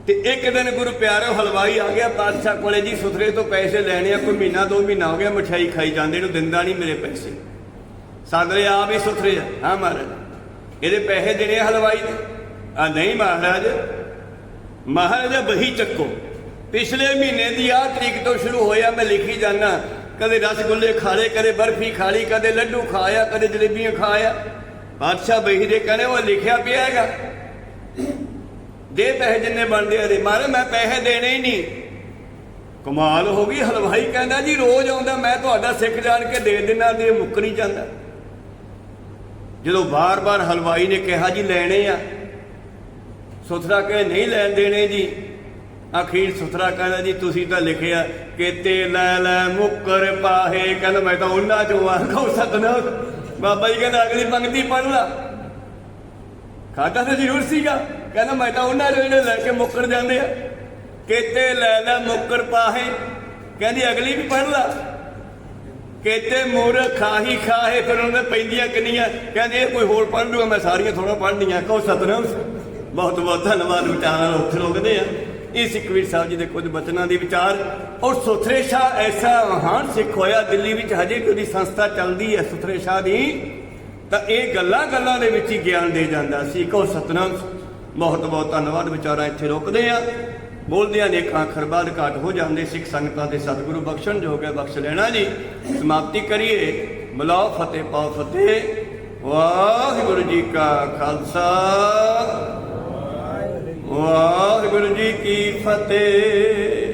ਤੇ ਇੱਕ ਦਿਨ ਗੁਰੂ ਪਿਆਰੋ ਹਲਵਾਈ ਆ ਗਿਆ ਬਾਦਸ਼ਾਹ ਕੋਲੇ ਜੀ, ਸੁਥਰੇ ਤੋਂ ਪੈਸੇ ਲੈਣੇ ਆ, ਕੋਈ ਮਹੀਨਾ, ਦੋ ਮਹੀਨਾ ਹੋ ਗਿਆ, ਮਠਿਆਈ ਖਾਈ ਜਾਂਦੇ ਨੂੰ, ਦਿੰਦਾ ਨਹੀਂ ਮੇਰੇ ਪੈਸੇ। ਸਾਦਰੇ ਆਪ ਹੀ ਸੁਥਰੇ ਆ। ਹਾਂ ਮਹਾਰਾਜ, ਇਹਦੇ ਪੈਸੇ ਦੇਣੇ ਆ ਹਲਵਾਈ ਨੇ? ਆ ਨਹੀਂ ਮਹਾਰਾਜ ਮਹਾਰਾਜ ਬਹੀ ਚੱਕੋ। ਪਿਛਲੇ ਮਹੀਨੇ ਦੀ ਆ ਤਰੀਕ ਤੋਂ ਸ਼ੁਰੂ ਹੋਇਆ, ਮੈਂ ਲਿਖੀ ਜਾਣਾ ਕਦੇ ਰਸਗੁੱਲੇ ਖਾ ਲਏ ਕਦੇ ਬਰਫੀ ਖਾ ਲਈ ਕਦੇ ਲੱਡੂ ਖਾਇਆ, ਕਦੇ ਜਲੇਬੀਆਂ ਖਾਇਆ। ਬਾਦਸ਼ਾਹ ਬਹੀ ਦੇ ਕਹਿੰਦੇ, ਉਹ ਲਿਖਿਆ ਪਿਆ ਹੈਗਾ। ਦੇ ਪੈਸੇ ਜਿੰਨੇ ਬਣਦੇ ਆ ਦੇ। ਮਾਰੇ, ਮੈਂ ਪੈਸੇ ਦੇਣੇ ਹੀ ਨਹੀਂ। ਕਮਾਲ ਹੋ ਗਈ, ਹਲਵਾਈ ਕਹਿੰਦਾ, ਜੀ, ਰੋਜ਼ ਆਉਂਦਾ, ਮੈਂ ਤੁਹਾਡਾ ਸਿੱਖ ਜਾਣ ਕੇ ਦੇ ਦਿੰਦਾ, ਦੇ ਮੁੱਕ ਨਹੀਂ ਜਾਂਦਾ। ਜਦੋਂ ਬਾਰ-ਬਾਰ ਹਲਵਾਈ ਨੇ ਕਿਹਾ, ਜੀ, ਲੈਣੇ ਆ। ਸੁਥਰਾ ਕਹੇ, ਨਹੀਂ ਲੈਣ ਦੇਣੇ ਜੀ। ਅਖੀਰ ਸੁਥਰਾ ਕਹਿੰਦਾ ਜੀ, ਤੁਸੀਂ ਤਾਂ ਲਿਖਿਆ ਕੇਤੇ ਲੈ ਲੈ ਮੁੱਕਰ ਪਾਹੇ। ਕਹਿੰਦਾ, ਮੈਂ ਤਾਂ ਉਹਨਾਂ ਚੋਂ ਆ ਕਹੋ ਸਤਨਾਮ। ਬਾਬਾ ਜੀ ਕਹਿੰਦਾ, ਅਗਲੀ ਪੰਕਤੀ ਪੜ੍ਹ ਲਾ। ਖਾਤਾ ਤਾਂ ਜ਼ਰੂਰ ਸੀਗਾ। ਕਹਿੰਦਾ, ਮੈਂ ਤਾਂ ਉਹਨਾਂ ਚੋਂ ਜਿਹੜੇ ਲੈ ਕੇ ਮੁੱਕਰ ਜਾਂਦੇ ਆ। ਕਿਤੇ ਲੈ ਲੈ ਮੁੱਕਰ ਪਾਹੇ। ਕਹਿੰਦੀ, ਅਗਲੀ ਵੀ ਪੜ੍ਹ ਲਾ। ਕਿਤੇ ਮੂਰ ਖਾਹੀ ਖਾਹੇ, ਫਿਰ ਉਹਨੇ ਪੈਂਦੀਆਂ ਕਿੰਨੀਆਂ? ਕਹਿੰਦੇ, ਇਹ ਕੋਈ ਹੋਰ ਪੜ੍ਹ ਲੂਗਾ ਮੈਂ ਸਾਰੀਆਂ ਥੋੜਾ ਪੜ੍ਹਨੀਆਂ। ਕਹੋ, ਸਤਨਾਮ। ਬਹੁਤ ਬਹੁਤ ਧੰਨਵਾਦ, ਵਿਚਾਰਾਂ ਨਾਲ ਉੱਥੇ ਰੁਕਦੇ ਆ। ਇਹ ਸਿੱਖਵੀਰ ਸਾਹਿਬ ਜੀ ਦੇ ਕੁਝ ਬਚਨਾਂ ਦੇ ਵਿਚਾਰ। ਔਰ ਸੁਥਰੇ ਸ਼ਾਹ ਐਸਾ ਮਹਾਨ ਸਿੱਖ ਹੋਇਆ, ਦਿੱਲੀ ਵਿੱਚ ਹਜੇ ਵੀ ਉਹਦੀ ਸੰਸਥਾ ਚੱਲਦੀ ਹੈ ਸੁਥਰੇ ਸ਼ਾਹ ਦੀ, ਤਾਂ ਇਹ ਗੱਲਾਂ ਗੱਲਾਂ ਦੇ ਵਿੱਚ ਹੀ ਗਿਆਨ ਦੇ ਜਾਂਦਾ ਸੀ। ਕਹੋ ਸਤਨਾਮ, ਬਹੁਤ ਬਹੁਤ ਧੰਨਵਾਦ, ਵਿਚਾਰਾਂ ਇੱਥੇ ਰੁਕਦੇ ਆ। ਬੋਲਦਿਆਂ ਨੇ ਇੱਕ ਅੱਖਰ ਬਾਅਦ ਘਾਟ ਹੋ ਜਾਂਦੇ, ਸਿੱਖ ਸੰਗਤਾਂ ਦੇ ਸਤਿਗੁਰੂ ਬਖਸ਼ਣ ਜੋਗ ਹੈ, ਬਖਸ਼ ਲੈਣਾ ਜੀ। ਸਮਾਪਤੀ ਕਰੀਏ, ਬਲਾਓ ਫਤਿਹ, ਪਾਓ ਫਤਿਹ। ਵਾਹਿਗੁਰੂ ਜੀ ਕਾ ਖਾਲਸਾ। ਵਾਹਿਗੁਰੂ ਜੀ ਕੀ ਫਤਿਹ।